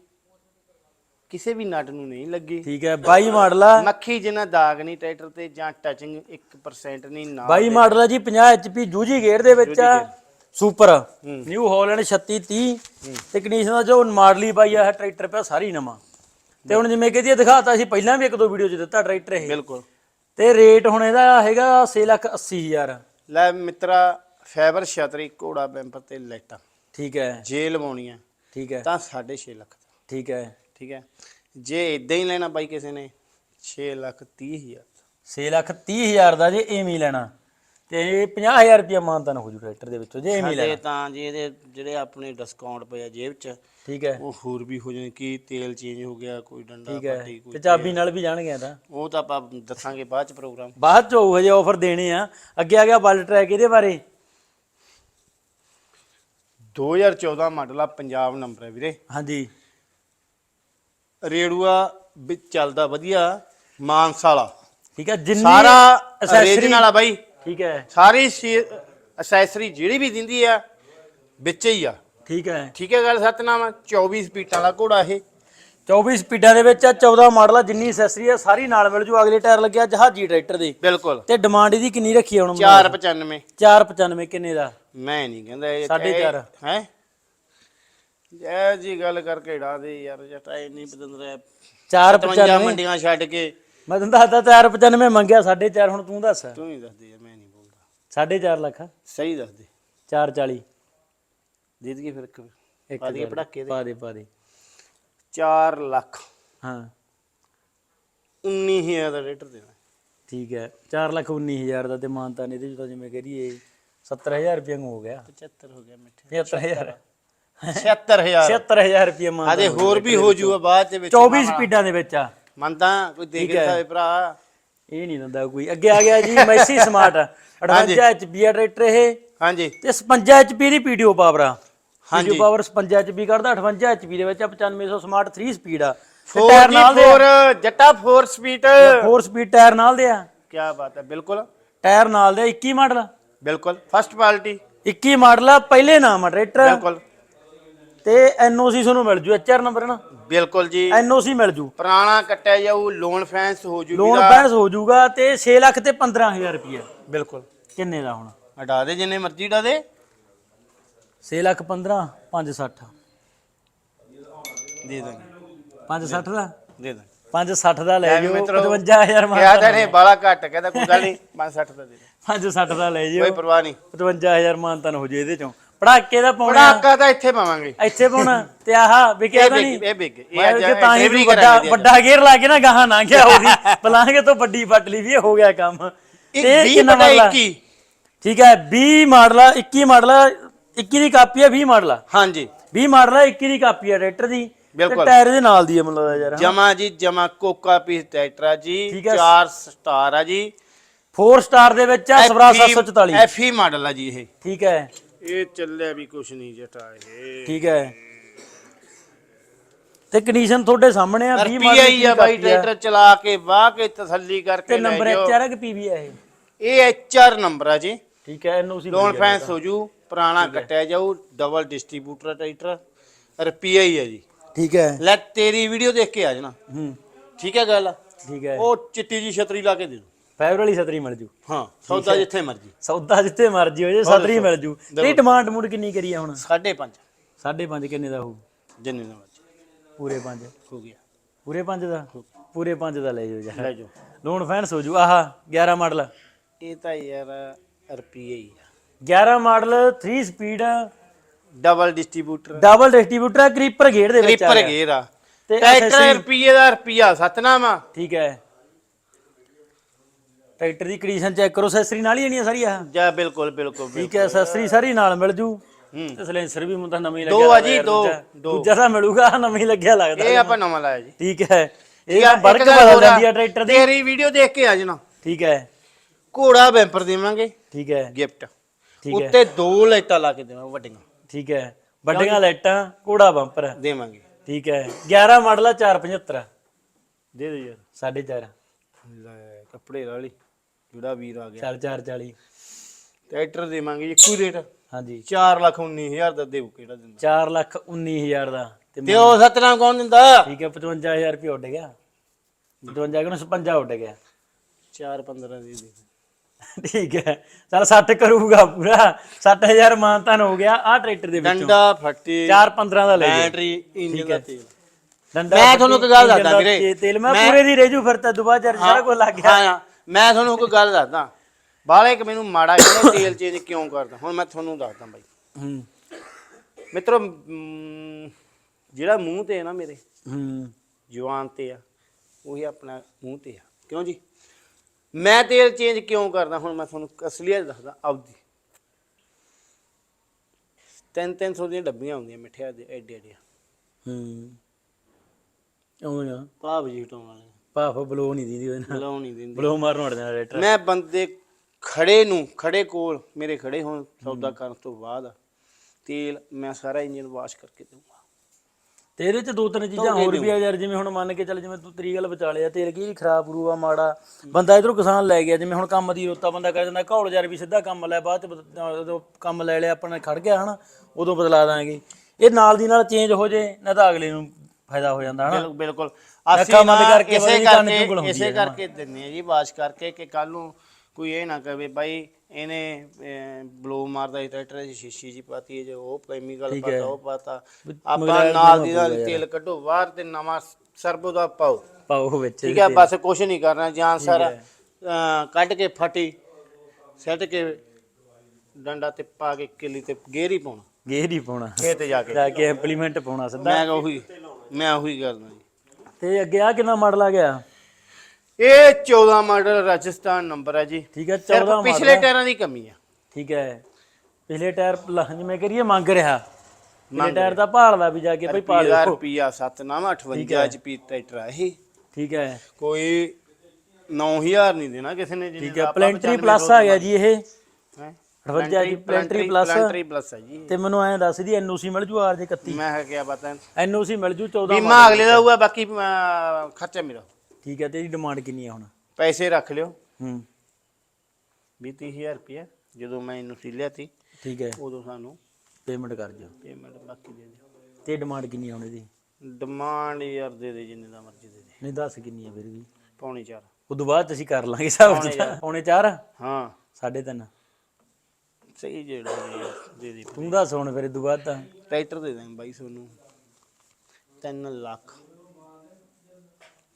ਕਿਸੇ ਵੀ ਨਟ ਨੂੰ ਨਹੀਂ ਲੱਗੀ। ਠੀਕ ਹੈ। 22 ਮਾਡਲ ਆ। ਮੱਖੀ ਜਿੰਨਾ ਦਾਗ ਨਹੀਂ ਟਰੈਕਟਰ ਤੇ ਜਾਂ ਟਚਿੰਗ 1% ਨਹੀਂ ਨਾ 22 ਮਾਡਲ ਆ ਜੀ 50 ਐਚਪੀ ਜੂਜੀ ਗੇਅਰ ਦੇ ਵਿੱਚ ਆ। ਸੁਪਰ ਨਿਊ ਹਾਲੈਂਡ 36 30 ਤੇ ਕੰਡੀਸ਼ਨ ਦਾ ਜੋ ਮਾਡਲ ਹੀ ਪਾਈ ਆ ਇਹ ਟਰੈਕਟਰ ਪਿਆ ਸਾਰੀ ਨਵਾਂ। ਤੇ ਹੁਣ ਜਿਵੇਂ ਕਹਦੀ ਦਿਖਾਤਾ ਸੀ ਪਹਿਲਾਂ ਵੀ ਇੱਕ ਦੋ ਵੀਡੀਓ 'ਚ ਦਿੱਤਾ ਟਰੈਕਟਰ ਇਹ। ਬਿਲਕੁਲ। ਤੇ ਰੇਟ ਹੁਣ ਇਹਦਾ ਹੈਗਾ 6 ਲੱਖ 80 ਹਜ਼ਾਰ। ਲੈ ਮਿੱਤਰਾ ਫਾਈਬਰ ਛਤਰੀ ਘੋੜਾ ਬੈਂਪਰ ਤੇ ਲਾਈਟਾਂ। ਠੀਕ ਹੈ। ਜੇ ਲਵਾਉਣੀਆਂ ਠੀਕ ਹੈ। ਤਾਂ 6.5 ਲੱਖ। ਠੀਕ ਹੈ। ਠੀਕ ਹੈ। ਜੇ ਇਦਾਂ ਹੀ ਲੈਣਾ ਬਾਈ ਕਿਸੇ ਨੇ 6 ਲੱਖ 30 ਹਜ਼ਾਰ। ਦਾ। 6 ਲੱਖ 30 ਹਜ਼ਾਰ ਦਾ ਜੇ ਐਵੇਂ ਹੀ ਲੈਣਾ। ਤੇ 50000 ਰੁਪਇਆ ਮਾਨਤਾਨ ਹੋ ਜੂ ਟਰੈਕਟਰ ਦੇ ਵਿੱਚੋਂ ਜੇ ਐਵੇਂ ਸਾਡੇ ਲੈਣਾ ਤਾਂ ਜੀ ਇਹਦੇ ਜਿਹੜੇ ਆਪਣੇ ਡਿਸਕਾਊਂਟ ਪਿਆ ਜੇਬ 'ਚ ਠੀਕ ਹੈ। ਉਹ ਹੋਰ ਵੀ ਹੋ ਜਾਣੇ ਕੀ ਤੇਲ ਚੇਂਜ ਹੋ ਗਿਆ ਕੋਈ ਡੰਡਾ ਠੀਕ ਹੈ। ਪੱਟੀ ਕੋਈ ਤੇ ਚਾਬੀ ਨਾਲ ਵੀ ਜਾਣਗੇ ਤਾਂ। ਉਹ ਤਾਂ ਆਪਾਂ ਦੱਸਾਂਗੇ ਬਾਅਦ 'ਚ ਪ੍ਰੋਗਰਾਮ ਬਾਅਦ ਚ ਹੋਊ ਹਜੇ ਆਫਰ ਦੇਣੇ ਆ। ਅੱਗੇ ਆ ਗਿਆ ਬਲ ਟਰੈਕ ਇਹਦੇ ਬਾਰੇ। 2014 ਮਾਡਲ ਆ ਪੰਜਾਬ ਨੰਬਰ ਹੈ ਵੀਰੇ। ਹਾਂਜੀ। ਰੇੜੂਆ ਵਿੱਚ ਚੱਲਦਾ ਵਧੀਆ ਮਾਨਸਾ ਵਾਲਾ। ਠੀਕ ਹੈ ਜਿੰਨੀ ਸਾਰਾ accessory- ਰੀਜਨਲ ਆ ਬਾਈ। ਠੀਕ ਹੈ। ਸਾਰੀ ਅਸੈਸਰੀ ਜਿਹੜੀ ਵੀ ਦਿੰਦੀ ਆ ਵਿੱਚ ਹੀ ਆ। ਠੀਕ ਹੈ। ਠੀਕ ਹੈ ਗੱਲ ਸਤਨਾਮ 24 ਸਪੀਟਾਂ ਦਾ ਘੋੜਾ ਇਹ। 24 ਸਪੀਡਾਂ ਦੇ ਵਿੱਚ ਆ 14 ਮਾਡਲ ਆ ਜਿੰਨੀ ਐਕਸੈਸਰੀ ਆ ਸਾਰੀ ਨਾਲ ਮਿਲ ਜੂ। ਅਗਲੇ ਟਾਇਰ ਲੱਗਿਆ ਜਹਾਜੀ ਟਰੈਕਟਰ ਦੇ। ਬਿਲਕੁਲ। ਤੇ ਡਿਮਾਂਡ ਇਹਦੀ ਕਿੰਨੀ ਰੱਖੀ ਆ ਹੁਣ 495 495 ਕਿੰਨੇ ਦਾ? ਮੈਂ ਨਹੀਂ ਕਹਿੰਦਾ ਇਹ ਸਾਢੇ ਚਾਰ। ਹੈ? ਜੈ ਜੀ ਗੱਲ ਕਰਕੇ ਢਾ ਦੇ ਯਾਰ ਜਟਾ ਪਤੰਦਰ 55 495 ਮੰਡੀਆਂ ਛੱਡ ਕੇ। ਮੈਂ ਤੁਹਾਨੂੰ ਦੱਸਦਾ 495 ਮੰਗਿਆ 4.5 ਹੁਣ ਤੂੰ ਦੱਸ। ਤੂੰ ਹੀ ਦੱਸ ਦੇ ਮੈਂ 4.5 ਲੱਖ ਸਹੀ ਦੱਸ ਦੇ। 440 ਦੇ ਦਈਏ ਫਿਰ ਇੱਕ ਪਾ ਦਈਏ ਕਰ ਦੇ, ਪਟਾਕੇ ਦੇ ਪਾ ਦੇ ਪਾ ਦੇ। 4 ਲੱਖ। ਹਾਂ। 19000 ਦਾ ਰੇਟਰ ਦੇਣਾ। ਠੀਕ ਹੈ। 4 ਲੱਖ 19000 ਦਾ ਤੇ ਮਾਨਤਾ ਨੇ ਇਹਦੇ ਚ ਤਾਂ ਜਿਵੇਂ ਕਰੀਏ 70000 ਰੁਪਏ ਹੋ ਗਿਆ। 75 ਹੋ ਗਿਆ ਮਿੱਠੇ। 75000 76000 76000 ਰੁਪਏ ਮਾਨਤਾ ਆਦੇ ਹੋਰ ਵੀ ਹੋ ਜੂਗਾ ਬਾਅਦ ਦੇ ਵਿੱਚ। 24 ਸਪੀਡਾਂ ਦੇ ਵਿੱਚ ਆ। ਮਨ ਤਾਂ ਕੋਈ ਦੇਖ। ਰਿਹਾ ਭਰਾ। ਇਹ ਨਹੀਂ ਦਿੰਦਾ ਕੋਈ। ਅੱਗੇ ਆ ਗਿਆ ਜੀ ਮੈਸੀ ਸਮਾਰਟ 58 ਐਚਪੀ ਆ <laughs> ਟਰੈਕਟਰ ਇਹ। ਹਾਂਜੀ। ਤੇ 56 ਐਚਪੀ ਦੀ ਪੀਡੀਓ ਪਾਵਰ ਆ। ਹਾਂਜੀ। ਪੀਡੀਓ ਪਾਵਰ 56 ਐਚਪੀ ਕਰਦਾ 58 ਐਚਪੀ ਦੇ ਵਿੱਚ ਆ 9500 ਸਮਾਰਟ 3 ਸਪੀਡ ਆ। ਤੇ 4 ਟਾਇਰ ਨਾਲ ਦੇ 4 ਜੱਟਾ 4 ਸਪੀਡ 4 ਸਪੀਡ ਟਾਇਰ ਨਾਲ ਦੇ ਆ। ਕੀ ਬਾਤ ਹੈ ਬਿਲਕੁਲ। ਟਾਇਰ ਨਾਲ ਦੇ 21 ਮਾਡਲ ਬਿਲਕੁਲ ਫਸਟ ਕੁਆਲਿਟੀ 21 ਮਾਡਲ ਆ ਪਹਿਲੇ ਨਾਮ ਆ ਟਰੈਕਟਰ। ਬਿਲਕੁਲ। ਤੇ ਐਨਓਸੀ ਤੁਹਾਨੂੰ ਮਿਲ ਜੂ ਐਚਆਰ ਨੰਬਰ ਨਾ। ਬਿਲਕੁਲ ਜੀ। ਐਨਓਸੀ ਮਿਲ ਜੂ। ਪੁਰਾਣਾ ਕੱਟਿਆ ਜਾਊ ਲੋਨ ਫੈਂਸ ਹੋ ਜੂ ਲੋਨ ਬੈਂਸ ਹੋ ਜਾਊਗਾ ਤੇ 6 ਲੱਖ ਤੇ 15000 ਰੁਪਏ ਬਿਲਕੁਲ। ਕਿੰਨੇ ਦਾ ਹੁਣ? ਹਟਾ ਦੇ ਜਿੰਨੇ ਮਰਜ਼ੀ ਡਾ ਦੇ। 6 ਲੱਖ 15 560 ਦੇ ਦਾਂਗੇ। 560 ਦਾ? ਦੇ ਦਾਂਗੇ। 560 ਦਾ ਲੈ ਜਿਓ ਮਿੱਤਰੋ, 55000 ਕਿਹਾ ਤਾਂ ਨੇ ਬਾਲਾ ਘੱਟ ਕਹਿੰਦਾ ਕੋਈ ਗੱਲ ਨਹੀਂ 560 ਦਾ ਦੇ ਦੇ। 560 ਦਾ ਲੈ ਜਿਓ। ਕੋਈ ਪਰਵਾਹ ਨਹੀਂ। 55000 ਮਾਨਤਨ ਹੋ ਜੇ ਇਹਦੇ ਚੋਂ। ਪੜਾਕੇ ਦਾ ਪਾਉਣਾ। ਪੜਾਕਾ ਤਾਂ ਇੱਥੇ ਪਾਵਾਂਗੇ। ਇੱਥੇ ਪਾਉਣਾ। ਤੇ ਆਹ ਵਿਕਿਆ ਤਾਂ ਨਹੀਂ। ਇਹ ਗਏ। ਇਹ ਕਿ ਤਾਂ ਹੀ ਵੱਡਾ। ਵੱਡਾ ਗੇਅਰ ਲਾ ਕੇ ਨਾ ਗਾਹਾਂ ਨਾ ਗਿਆ ਉਹਦੀ। <laughs> ਬਲਾਂਗੇ ਤੋਂ ਵੱਡੀ ਲਈ ਵੀ ਹੋ ਗਿਆ ਕੰਮ। ਇੱਕ ਤੇ 20 ਕਿੰਨਾ ਬਟਾ ਮਾਡਲ ਆ? 21 ਠੀਕ ਹੈ 20 ਮਾਡਲ ਆ 21 ਮਾਡਲ ਆ 21 ਦੀ ਕਾਪੀ ਆ 20 ਮਾਡਲ ਹਾਂਜੀ। 20 ਮਾਡਲ ਆ 21 ਦੀ ਕਾਪੀ ਆ ਟਰੈਕਟਰ ਦੀ। ਬਿਲਕੁਲ। ਟਾਇਰ ਦੇ ਨਾਲ ਦੀ ਆ ਮੈਨੂੰ ਲੱਗਦਾ ਯਾਰ ਜਮਾ ਜੀ ਜਮਾ ਕੋਕਾ ਪੀਸ ਟਰੈਕਟਰ ਆ ਜੀ ਠੀਕ ਹੈ। 4 ਸਟਾਰ ਆ ਜੀ। 4 ਸਟਾਰ ਦੇ ਵਿੱਚ ਆ ਸਵਰਾ 744 ਐਫਈ ਮਾਡਲ ਆ ਜੀ ਇਹ। ਠੀਕ ਹੈ। ਇਹ ਚੱਲਿਆ ਵੀ ਕੁਛ ਨਹੀਂ ਜਟਾ ਇਹ। ਠੀਕ ਹੈ। ਤੇ ਕੰਡੀਸ਼ਨ ਤੁਹਾਡੇ ਸਾਹਮਣੇ ਆ 20 ਮਾਡਲ ਆਰਪੀਆਈ ਆ ਬਾਈ। ਟਰੈਕਟਰ ਚਲਾ ਕੇ ਵਾਹ ਕੇ ਤਸੱਲੀ ਤੇ ਕਰਕੇ ਲੈ ਨੰਬਰ ਜਾਓ। ਐਚ ਆਰ ਕਿ ਪੀਵੀ ਆ ਇਹ? ਇਹ ਐਚਆਰ ਨੰਬਰ ਆ ਜੀ। ਠੀਕ ਹੈ ਐਨਓਸੀ ਲੋਨ ਫੈਂਸ ਹੋ ਜੂ ਪੁਰਾਣਾ ਕੱਟਿਆ ਜਾਊ ਡਬਲ ਡਿਸਟ੍ਰੀਬਿਊਟਰ ਟਰੈਕਟਰ। ਰੁਪਈਆ ਆ ਜੀ। ਠੀਕ ਹੈ। ਲੈ ਤੇਰੀ ਵੀਡੀਓ ਦੇਖ ਕੇ ਆ ਜਾਣਾ। ਹੂੰ। ਠੀਕ ਹੈ ਗੱਲ? ਠੀਕ ਹੈ। ਉਹ ਚਿੱਟੀ ਜੀ ਛਤਰੀ ਲਾ ਕੇ ਦੇ ਦੂੰ ਫਾਈਬਰ ਵਾਲੀ ਸਤਰੀ ਮਿਲ ਜੂ। ਹਾਂ ਸੌਦਾ ਜਿੱਥੇ ਮਰਜ਼ੀ। ਸੌਦਾ ਜਿੱਥੇ ਮਰਜ਼ੀ ਹੋ ਜੇ ਸਤਰੀ ਮਿਲ ਜੂ। ਤੇ ਡਿਮਾਂਡ ਮੂਡ ਕਿੰਨੀ ਕਰੀ ਆ ਹੁਣ 5.5 5.5 ਕਿੰਨੇ ਦਾ ਹੋਊ? ਜਿੰਨੇ ਦਾ ਮਰਜ਼ੀ। ਪੂਰੇ 5 ਹੋ ਗਿਆ। ਪੂਰੇ 5 ਦਾ? ਪੂਰੇ 5 ਦਾ ਲੈ ਜਾਓ ਯਾਰ। ਲੈ ਜਾਓ। ਲੋਨ ਫੈਂਸ ਹੋ ਜੂ। ਆਹ 11 ਮਾਡਲ। ਇਹ ਤਾਂ ਯਾਰ ਰੁਪਈਆ ਹੀ ਆ। 11 model 3 speed double distributor double distributor creeper ਗੇੜ ਦੇ ਵਿੱਚ ਆ ਕ੍ਰਿਪਰ ਗਿਆ। ਗੇਅਰ ਆ। ਤੇ ਟਰੈਕਟਰ ਰੁਪਈਏ ਦਾ ਰੁਪਈਆ ਸਤਨਾਮ ਆ। ਠੀਕ ਹੈ। ਟਰੈਕਟਰ ਦੀ ਕੰਡੀਸ਼ਨ ਚੈੱਕ ਕਰੋ ਅਸੈਸਰੀ ਨਾਲ ਹੀ ਆਣੀ ਸਾਰੀ ਆਹ ਜਾ ਬਿਲਕੁਲ ਬਿਲਕੁਲ। ਠੀਕ ਹੈ ਅਸੈਸਰੀ ਸਾਰੀ ਨਾਲ ਮਿਲ ਜੂ। ਹੂੰ। ਤੇ ਸਲੈਂਸਰ ਵੀ ਮੁੰਡਾ ਨਵੀਂ ਦੋ ਲੱਗਿਆ ਆ ਜੀ, ਯਾਰ ਦੋ, ਦੂਜਾ। ਦੋ। ਦੂਜਾ ਤਾਂ ਮਿਲੂਗਾ ਨਵੀਂ ਲੱਗਿਆ ਲੱਗਦਾ। ਇਹ ਆਪਾਂ ਨਵਾਂ ਲਾਇਆ ਜੀ। ਠੀਕ ਹੈ। ਇਹ ਤਾਂ ਵਰਕ ਬਦਲ ਜਾਂਦੀ ਆ ਟਰੈਕਟਰ ਦੀ। ਤੇਰੀ ਵੀਡੀਓ ਦੇਖ ਕੇ ਆ ਜਾਣਾ। ਠੀਕ ਹੈ। ਘੋੜਾ ਬੈਂਪਰ ਦੇਵਾਂਗੇ। ਠੀਕ ਹੈ। ਗਿਫਟ। ਠੀਕ ਹੈ। ਉੱਤੇ ਦੋ ਲਾਈਟਾਂ ਲਾ ਕੇ ਦੇਵਾਂਗੇ ਵੱਡੀਆਂ। ਠੀਕ ਹੈ। ਵੱਡੀਆਂ ਲਾਈਟਾਂ ਘੋੜਾ ਬੰਪਰ। ਦੇਵਾਂਗੇ। ਠੀਕ ਹੈ। 11 ਮਾਡਲ ਆ 475 ਦੇ ਦੇ ਯਾਰ। 4.5 ਲੈ ਕੱਪੜੇ ਵਾਲੀ ਜਿਹੜਾ ਵੀਰ ਆ ਗਿਆ। 440 ਟਰੈਕਟਰ ਦੇਵਾਂਗੇ ਇੱਕੋ ਰੇਟ। ਹਾਂਜੀ। 4 ਲੱਖ 19000 ਦਾ ਦੇਵ ਕਿਹੜਾ ਦਿੰਦਾ? 4 ਲੱਖ 19000 ਦਾ। ਤੇ ਤੇ ਉਹ ਸਤਨਾਮ ਕੌਣ ਦਿੰਦਾ? ਠੀਕ ਹੈ 55000 ਰੁਪਏ ਉੱਡ ਗਿਆ। 55 ਕਿਉਂ 56 ਉੱਡ ਗਿਆ। 4 15 ਦੀ ਦੇ ਠੀਕ ਹੈ। ਚਲ 60 ਕਰੂਗਾ ਪੂਰਾ। 60000 ਮਾਨਤਾਨ ਹੋ ਗਿਆ ਆ ਟਰੈਕਟਰ ਦੇ ਵਿੱਚੋਂ। ਡੰਡਾ ਫੱਟੀ 4 15 ਦਾ ਲੈ ਜਾਓ ਬੈਟਰੀ ਇੰਜਨ ਦਾ ਤੇਲ। ਡੰਡਾ ਮੈਂ ਤੁਹਾਨੂੰ ਗੱਲ ਇੰਜਨ ਦੱਸਦਾ ਵੀਰੇ। ਤੇ- ਤੇਲ। ਮੈਂ ਪੂਰੇ ਦੀ ਰੇਜੂ ਫਿਰ ਤਾਂ ਦੁਬਾਰਾ ਚਾਰ ਸਾਰਾ ਕੁਝ ਲੱਗ ਗਿਆ। ਹਾਂ ਹਾਂ। ਮੈਂ ਤੁਹਾਨੂੰ ਇੱਕ ਗੱਲ ਦੱਸਦਾ। ਬਾਲੇ ਕਿ ਮੈਨੂੰ ਮਾੜਾ ਕਹਿੰਦੇ ਤੇਲ ਚੇਂਜ ਕਿਉਂ ਕਰਦਾ ਹੁਣ ਮੈਂ ਤੁਹਾਨੂੰ ਦੱਸਦਾ ਬਾਈ। ਹੂੰ। ਮਿੱਤਰੋ ਮ, ਜਿਹੜਾ ਮੂੰਹ ਤੇ ਹੈ ਨਾ ਮੇਰੇ ਹੂੰ। ਜਵਾਨ ਤੇ ਆ ਉਹੀ ਆਪਣਾ ਮੂੰਹ ਤੇ ਆ। ਕਿਉਂ ਜੀ? ਮੈਂ ਤੇਲ ਚੇਂਜ ਕਿਉਂ ਕਰਦਾ ਹੁਣ ਮੈਂ ਤੁਹਾਨੂੰ ਅਸਲੀਅਤ ਦੱਸਦਾ ਆਪਦੀ। ਤਿੰਨ ਤਿੰਨ ਸੌ ਦੀਆਂ ਡੱਬੀਆਂ ਹੁੰਦੀਆਂ ਮਿੱਠਿਆਂ ਦੇ ਐਡੇ ਐਡੇ ਹੂੰ। ਉਹ ਨਾ ਭਾਵ ਜੀ ਹਟਾਉਣ ਵਾਲੇ। ਭਾਫ ਬਲੋ ਨਹੀਂ ਦੀਦੀ ਉਹਦੇ ਨਾਲ। ਬਲਾਉ ਨਹੀਂ ਦਿੰਦੇ। ਬਲੋ ਮਾਰਨ ਹਟ ਜਾਣਾ ਰੇਟਰ ਮੈਂ ਬੰਦੇ ਖੜੇ ਨੂੰ ਖੜੇ ਕੋਲ ਮੇਰੇ ਖੜੇ ਹੋਣ ਸੌਦਾ ਕਰਨ ਤੋਂ ਬਾਅਦ ਤੇਲ ਮੈਂ ਸਾਰਾ ਇੰਜਨ ਵਾਸ਼ ਕਰਕੇ ਦਊਂਗਾ। ਤੇ ਇਹਦੇ ਚ ਦੋ ਤਿੰਨ ਚੀਜ਼ਾਂ ਹੋਰ ਵੀ ਆ ਯਾਰ ਜਿਵੇਂ ਹੁਣ ਮੰਨ ਕੇ ਚੱਲ ਜਿਵੇਂ ਤੂੰ ਤੇਰੀ ਗੱਲ ਬਚਾ ਲਿਆ ਤੇਲ ਕੀ ਖਰਾਬ ਰੂਆ ਮਾੜਾ। ਬੰਦਾ ਇਧਰੋਂ ਕਿਸਾਨ ਲੈ ਗਿਆ ਜਿਵੇਂ ਹੁਣ ਕੰਮ ਦੀ ਰੋਤਾ ਬੰਦਾ ਕਰ ਜਾਂਦਾ ਘੌਲ ਯਾਰ ਵੀ ਸਿੱਧਾ ਕੰਮ ਲੈ ਬਾਅਦ ਚ ਬਦ- ਕੰਮ ਲੈ ਲਿਆ ਆਪਣਾ ਖੜ ਗਿਆ ਹਨਾ ਉਦੋਂ ਬਦਲਾ ਦਾਂਗੇ। ਇਹ ਨਾਲ ਦੀ ਨਾਲ ਚੇਂਜ ਹੋ ਜੇ ਨਾ ਤਾਂ ਅਗਲੇ ਨੂੰ ਫਾਇਦਾ ਹੋ ਜਾਂਦਾ ਹਨਾ? ਬਿਲਕੁਲ ਬਿਲਕੁਲ। ਅੱਖਾਂ ਅਸੀਂ ਬੰਦ ਨਾ ਕਰਕੇ ਇਸੇ ਕਰਕੇ ਹੁੰਦੀ ਇਸੇ ਹੈ ਕਰਕੇ ਦਿੰਨੇ ਆ ਜੀ ਵਾਸ਼ ਕਰਕੇ ਕਿ ਕੱਲ ਨੂੰ ਕੋਈ ਇਹ ਨਾ ਕਹੇ ਬਾਈ ਇਹਨੇ ਬਲੋ ਮਾਰਦਾ ਸੀ ਟਰੈਕਟਰ ਦੀ ਸ਼ੀਸ਼ੀ ਜੀ ਪਾਤੀ ਹੈ ਜੋ ਉਹ ਕੈਮੀਕਲ ਠੀਕ ਹੈ। ਪਾਤਾ ਉਹ ਪਾਤਾ। ਵੀ ਆਪਾਂ ਮਗਰ ਨਾਲ ਦੀ ਨਾਲ ਤੇਲ ਕੱਢੋ ਬਾਹਰ ਤੇ ਨਵਾਂ ਸਰਬੋ ਦਾ ਪਾਓ। ਪਾਓ ਵਿੱਚ ਠੀਕ ਹੈ ਬਸ ਕੁਛ ਨਹੀਂ ਕਰਨਾ ਜਾਂ ਸਾਰਾ ਅਹ, ਕੱਢ ਕੇ ਫਟੀ ਸੈੱਟ ਕੇ ਡੰਡਾ ਤੇ ਪਾ ਕੇ ਕਿੱਲੀ ਤੇ ਗੇਰ ਹੀ ਪਾਉਣਾ। ਗੇਰ ਹੀ ਪਾਉਣਾ। ਖੇਤ ਜਾ ਕੇ। ਜਾ ਕੇ ਇੰਪਲੀਮੈਂਟ ਪਾਉਣਾ ਸਿੱਧਾ। ਮੈਂ ਉਹੀ ਮੈਂ ਉਹੀ ਕਰਦਾ ਜੀ। ਤੇ ਅੱਗੇ ਆ ਕਿੰਨਾ ਮਾਡਲ ਆ ਗਿਆ? ਇਹ 14 ਮਾਡਲ ਰਾਜਸਥਾਨ ਨੰਬਰ ਹੈ ਜੀ। ਠੀਕ ਹੈ ਸਿਰਫ 14 ਪਿਛਲੇ ਮਾਡਲ ਟਾਇਰਾਂ ਦੀ ਕਮੀ ਆ। ਠੀਕ ਹੈ। ਪਿਛਲੇ ਟਾਇਰ ਲ- ਜਿਵੇਂ ਕਰੀਏ ਮੰਗ ਰਿਹਾ। ਪਿਛਲੇ ਟਾਇਰ ਦਾ ਭਾਲਦਾ ਵੀ ਜਾ ਕੇ ਭਾਈ ਪਾ ਰੁਪਿਆ ਲਿਓ ਰੁਪਿਆ 7 58 ਐਚਪੀ ਟਰੈਕਟਰ ਆ ਇਹ। ਠੀਕ ਹੈ। ਕੋਈ 9000 ਨਹੀਂ ਦੇਣਾ ਕਿਸੇ ਨੇ ਠੀਕ ਹੈ ਪਲੈਂਟਰੀ ਪਲੱਸ ਆ ਗਿਆ ਜੀ ਇਹ। 58 ਜੀ ਪਲੈਂਟਰੀ ਪਲੱਸ ਪਲੈਂਟਰੀ ਪਲੱਸ ਹੈ ਜੀ। ਤੇ ਮੈਨੂੰ ਐਂ ਦੱਸ ਦੀ ਐਨਓਸੀ ਮਿਲ ਜੂ ਆਰ ਜੇ 31 ਮੈਂ ਕਿਹਾ ਕਿਆ ਪਤਾ। ਐਨਓਸੀ ਮਿਲ ਜੂ 14 ਬੀਮਾ ਅਗਲੇ ਦਾ ਹੋਊਗਾ ਬਾਕੀ ਅਹ, ਖਰਚਾ ਮੇਰਾ। ਠੀਕ ਹੈ ਤੇਰੀ ਡਿਮਾਂਡ ਕਿੰਨੀ ਆ ਹੁਣ? ਪੈਸੇ ਰੱਖ ਲਿਓ। ਹੂੰ। 20000 ਰੁਪਇਆ ਜਦੋਂ ਮੈਂ ਇਹਨੂੰ ਸੀ ਲਿਆ ਤੀ ਠੀਕ ਹੈ। ਉਦੋਂ ਸਾਨੂੰ ਪੇਮੈਂਟ ਕਰ ਦਿਓ। ਪੇਮੈਂਟ ਬਾਕੀ ਦੇ ਦਿਓ। ਤੇ ਡਿਮਾਂਡ ਕਿੰਨੀ ਆ ਹੁਣ ਇਹਦੀ? ਡਿਮਾਂਡ ਯਾਰ ਦੇ ਦੇ ਜਿੰਨੇ ਦਾ ਮਰਜ਼ੀ ਦੇ ਦੇ। ਨਹੀਂ ਦੱਸ ਕਿੰਨੀ ਆ ਫਿਰ ਵੀ। ਪੌਣੀ ਚਾਰ। ਉਦੋਂ ਬਾਅਦ ਅਸੀਂ ਕਰ ਲਾਂਗੇ ਸਭ ਕੁਝ ਪੌਣੇ 4 ਹਾਂ। ਸਾਢੇ ਤਿੰਨ। ਸਹੀ ਜਿਹੜਾ ਦੇ ਦੇ ਤੂੰ ਦੱਸ ਹੁਣ ਫਿਰ ਉਦੋਂ ਬਾਅਦ ਤਾਂ। ਟਰੈਕਟਰ ਦੇ ਦਾਂ ਬਾਈ ਤੁਹਾਨੂੰ 3 ਲੱਖ।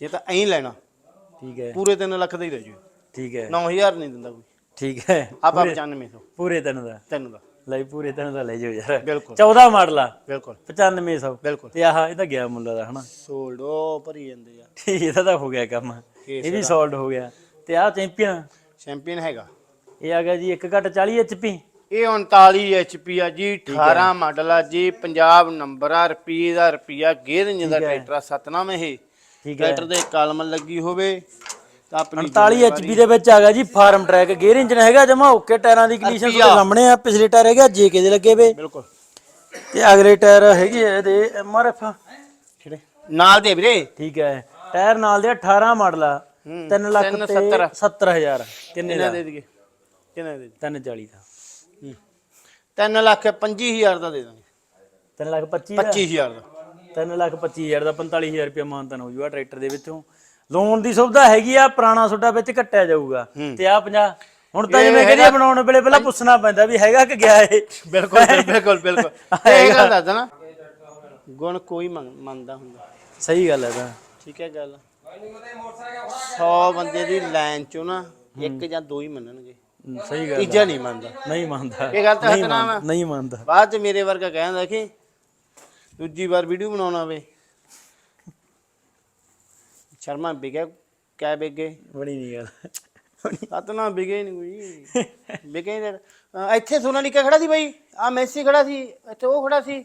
ਜੇ ਤਾਂ ਐਂ ਲੈਣਾ ਠੀਕ ਹੈ। ਪੂਰੇ 3 ਲੱਖ ਦਾ ਹੀ ਰਹਿ ਜੂ। ਠੀਕ ਹੈ। 9000 ਨਹੀਂ ਦਿੰਦਾ ਕੋਈ। ਠੀਕ ਹੈ। ਆਪਾਂ ਪੂਰੇ- 9500 ਪੂਰੇ ਤਿੰਨ ਦਾ। ਤੈਨੂੰ ਦਾ। ਲੈ ਪੂਰੇ ਤੈਨੂੰ ਦਾ ਲੈ ਜਾਓ ਯਾਰ। ਬਿਲਕੁਲ। 14 ਮਾਡਲ ਆ। ਬਿਲਕੁਲ। 9500 ਬਿਲਕੁਲ। ਤੇ ਆਹ ਇਹ ਤਾਂ ਗਿਆ ਮੁੱਲਾ ਦਾ ਹਨਾ? ਸੋਲਡ ਉਹ ਭਰੀ ਜਾਂਦੇ ਆ। ਠੀਕ ਇਹਦਾ ਤਾਂ ਹੋ ਗਿਆ ਕੰਮ। ਇਹ ਵੀ ਸੋਲਡ ਹੋ ਗਿਆ। ਤੇ ਆਹ ਚੈਂਪੀਅਨ? ਚੈਂਪੀਅਨ ਹੈਗਾ। ਇਹ ਆ ਗਿਆ ਜੀ 1 ਘੱਟ 40 ਐਚਪੀ ਇਹ 39 HP ਆ ਜੀ 18 ਮਾਡਲ ਆ ਜੀ ਪੰਜਾਬ ਨੰਬਰ ਆ ਰੁਪਏ ਦਾ ਰੁਪਿਆ ਗੇਅਰ ਇੰਜਨ ਦਾ ਟਰੈਕਟਰ ਆ ਸਤਨਾਮ ਇਹ। ਠੀਕ ਹੈ। ਟਰੈਕਟਰ ਦੇ ਕਲਮ ਲੱਗੀ ਹੋਵੇ ਤਾਂ ਆਪਣੀ 39 ਐਚਪੀ ਦੇ ਵਿੱਚ ਆ ਗਿਆ ਜੀ ਫਾਰਮ ਟਰੈਕ। ਗੇਅਰ ਇੰਜਨ ਹੈਗਾ ਜਮਾ ਓਕੇ ਟਾਇਰਾਂ ਦੀ ਕੰਡੀਸ਼ਨ ਤੁਹਾਡੇ ਸਾਹਮਣੇ ਆ ਪਿਛਲੇ ਟਾਇਰ ਹੈਗਾ ਜੇਕੇ ਦੇ ਲੱਗੇ ਵੇ। ਬਿਲਕੁਲ। ਤੇ ਅਗਲੇ ਟਾਇਰ ਹੈਗੇ ਇਹਦੇ ਐਮਆਰਐਫ ਕਿਹੜੇ? ਨਾਲ ਦੇ ਵੀਰੇ। ਠੀਕ ਹੈ। ਟਾਇਰ ਨਾਲ ਦੇ 18 ਮਾਡਲ ਆ 3 ਲੱਖ ਤੇ ਸੱਤਰ। 70000 ਕਿੰਨੇ ਕਿੰਨਾ ਦਾ? ਦੇ ਦਈਏ ਕਿੰਨਾ ਦੇ 340 ਦਾ। 3 ਲੱਖ 25000 ਦਾ ਦੇ ਦਾਂਗੇ 3 ਲੱਖ 25 ਦਾ 25000 ਦਾ। 3 ਲੱਖ 25000 ਦਾ 45000 ਰੁਪਏ ਮਾਨਤਨ ਹੋ ਜੂਗਾ ਟਰੈਕਟਰ ਦੇ ਵਿੱਚੋਂ। ਲੋਨ ਦੀ ਸੁਵਿਧਾ ਹੈਗੀ ਆ ਪੁਰਾਣਾ ਤੁਹਾਡਾ ਵਿੱਚ ਕੱਟਿਆ ਜਾਊਗਾ। ਤੇ ਆ 50 ਹੁਣ ਤਾਂ ਜਿਵੇਂ ਕਹਿੰਦੇ ਬਣਾਉਣ ਵੇਲੇ ਪਹਿਲਾਂ ਪੁੱਛਣਾ ਪੈਂਦਾ ਵੀ ਹੈਗਾ ਕਿ ਗਿਆ ਇਹ? ਬਿਲਕੁਲ ਬਿਲਕੁਲ ਬਿਲਕੁਲ ਇਹ ਗੱਲ ਦੱਸਦਾ ਨਾ ਗੁਣ ਕੋਈ ਮੰਨ- ਮੰਨਦਾ ਹੁੰਦਾ। ਸਹੀ ਗੱਲ ਹੈ ਤਾਂ। ਠੀਕ ਹੈ ਗੱਲ। 100 ਬੰਦੇ ਦੀ ਲਾਈਨ ਚੋਂ ਨਾ ਇੱਕ ਜਾਂ ਦੋ ਹੀ ਮੰਨਣਗੇ। ਸਹੀ ਗੱਲ ਤੀਜਾ ਨਹੀਂ ਮੰਨਦਾ। ਨਹੀਂ ਮੰਨਦਾ। ਇਹ ਗੱਲ ਤਾਂ ਨਹੀਂ ਹੱਥ ਨਾਲ ਨਹੀਂ ਮੰਨਦਾ। ਬਾਅਦ ਚ ਮੇਰੇ ਵਰਗਾ ਕਹਿੰਦਾ ਕਿ ਦੂਜੀ ਵਾਰ ਵੀਡੀਓ ਬਣਾਉਣਾ ਹੋਵੇ ਸ਼ਰਮਾ ਬਿਗੇ ਕੈ ਬਿਗੇ ਬਣੀ ਨਹੀਂ ਗੱਲ। ਸਤਨਾ ਬਿਗੇ ਨਹੀਂ ਕੋਈ। ਬਿਗੇ ਨਹੀਂ ਅਹ ਇੱਥੇ ਸੋਨਾਲੀਕਾ ਖੜਾ ਸੀ ਬਾਈ। ਆ ਮੈਸੀ ਖੜਾ ਸੀ। ਇੱਥੇ ਉਹ ਖੜਾ ਸੀ।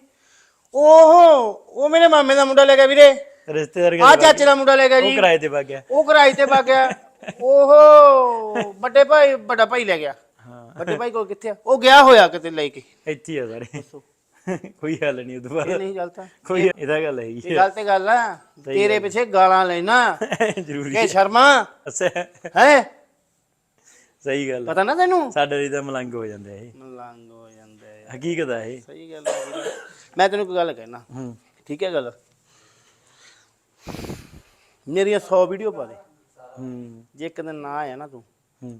ਓਹੋ ਉਹ ਮੇਰੇ ਮਾਮੇ ਦਾ ਮੁੰਡਾ ਲੈ ਗਿਆ ਵੀਰੇ। ਰਿਸ਼ਤੇਦਾਰ ਆ ਚਾਚੇ ਦਾ ਮੁੰਡਾ ਲੈ ਗਿਆ ਉਹ ਜੀ। ਕਿਰਾਏ ਤੇ ਪਾ ਗਿਆ। ਉਹ ਕਿਰਾਏ ਤੇ ਪਾ ਗਿਆ। ਓਹੋ ਵੱਡੇ ਭਾਈ ਵੱਡਾ ਭਾਈ ਲੈ ਗਿਆ। ਹਾਂ। ਵੱਡੇ ਭਾਈ ਕੋਲ ਕਿੱਥੇ ਆ? ਉਹ ਗਿਆ ਹੋਇਆ ਕਿਤੇ ਲੈ ਕੇ। ਇੱਥੇ ਹੀ ਆ ਸਾਰੇ। ਕੋਈ ਹੱਲ ਨਹੀਂ ਉਦੋਂ ਇਹ ਬਾਅਦ ਨਹੀਂ ਗੱਲ ਤਾਂ। ਕੋਈ ਇਹਦਾ ਗੱਲ ਹੈਗੀ ਇਹ ਗੱਲ ਤੇ ਗੱਲ ਆ। ਤੇਰੇ ਪਿੱਛੇ ਗਾਲਾਂ ਲੈਣਾ। <laughs> ਜ਼ਰੂਰੀ ਕਿ ਸ਼ਰਮਾ। ਅੱਛਾ। ਹੈ? ਸਹੀ ਗੱਲ। ਪਤਾ ਨਾ ਤੈਨੂੰ? ਸਾਡੇ ਲਈ ਤਾਂ ਮਲੰਗ ਹੋ ਜਾਂਦੇ ਆ ਇਹ। ਮਲੰਗ ਹੋ ਜਾਂਦਾ ਹੈ ਹਕੀਕਤ ਆ ਇਹ। ਸਹੀ ਗੱਲ ਹੈ ਵੀਰੇ। ਮੈਂ ਤੈਨੂੰ ਕੋਈ ਗੱਲ ਕਹਿਣਾ। ਹੂੰ। ਠੀਕ ਹੈ ਗੱਲ? ਮੇਰੀਆਂ 100 ਵੀਡੀਓ ਪਾ ਦੇ। ਹੂੰ। ਜੇ ਇੱਕ ਦਿਨ ਨਾ ਆਇਆ ਨਾ ਤੂੰ ਹੂੰ।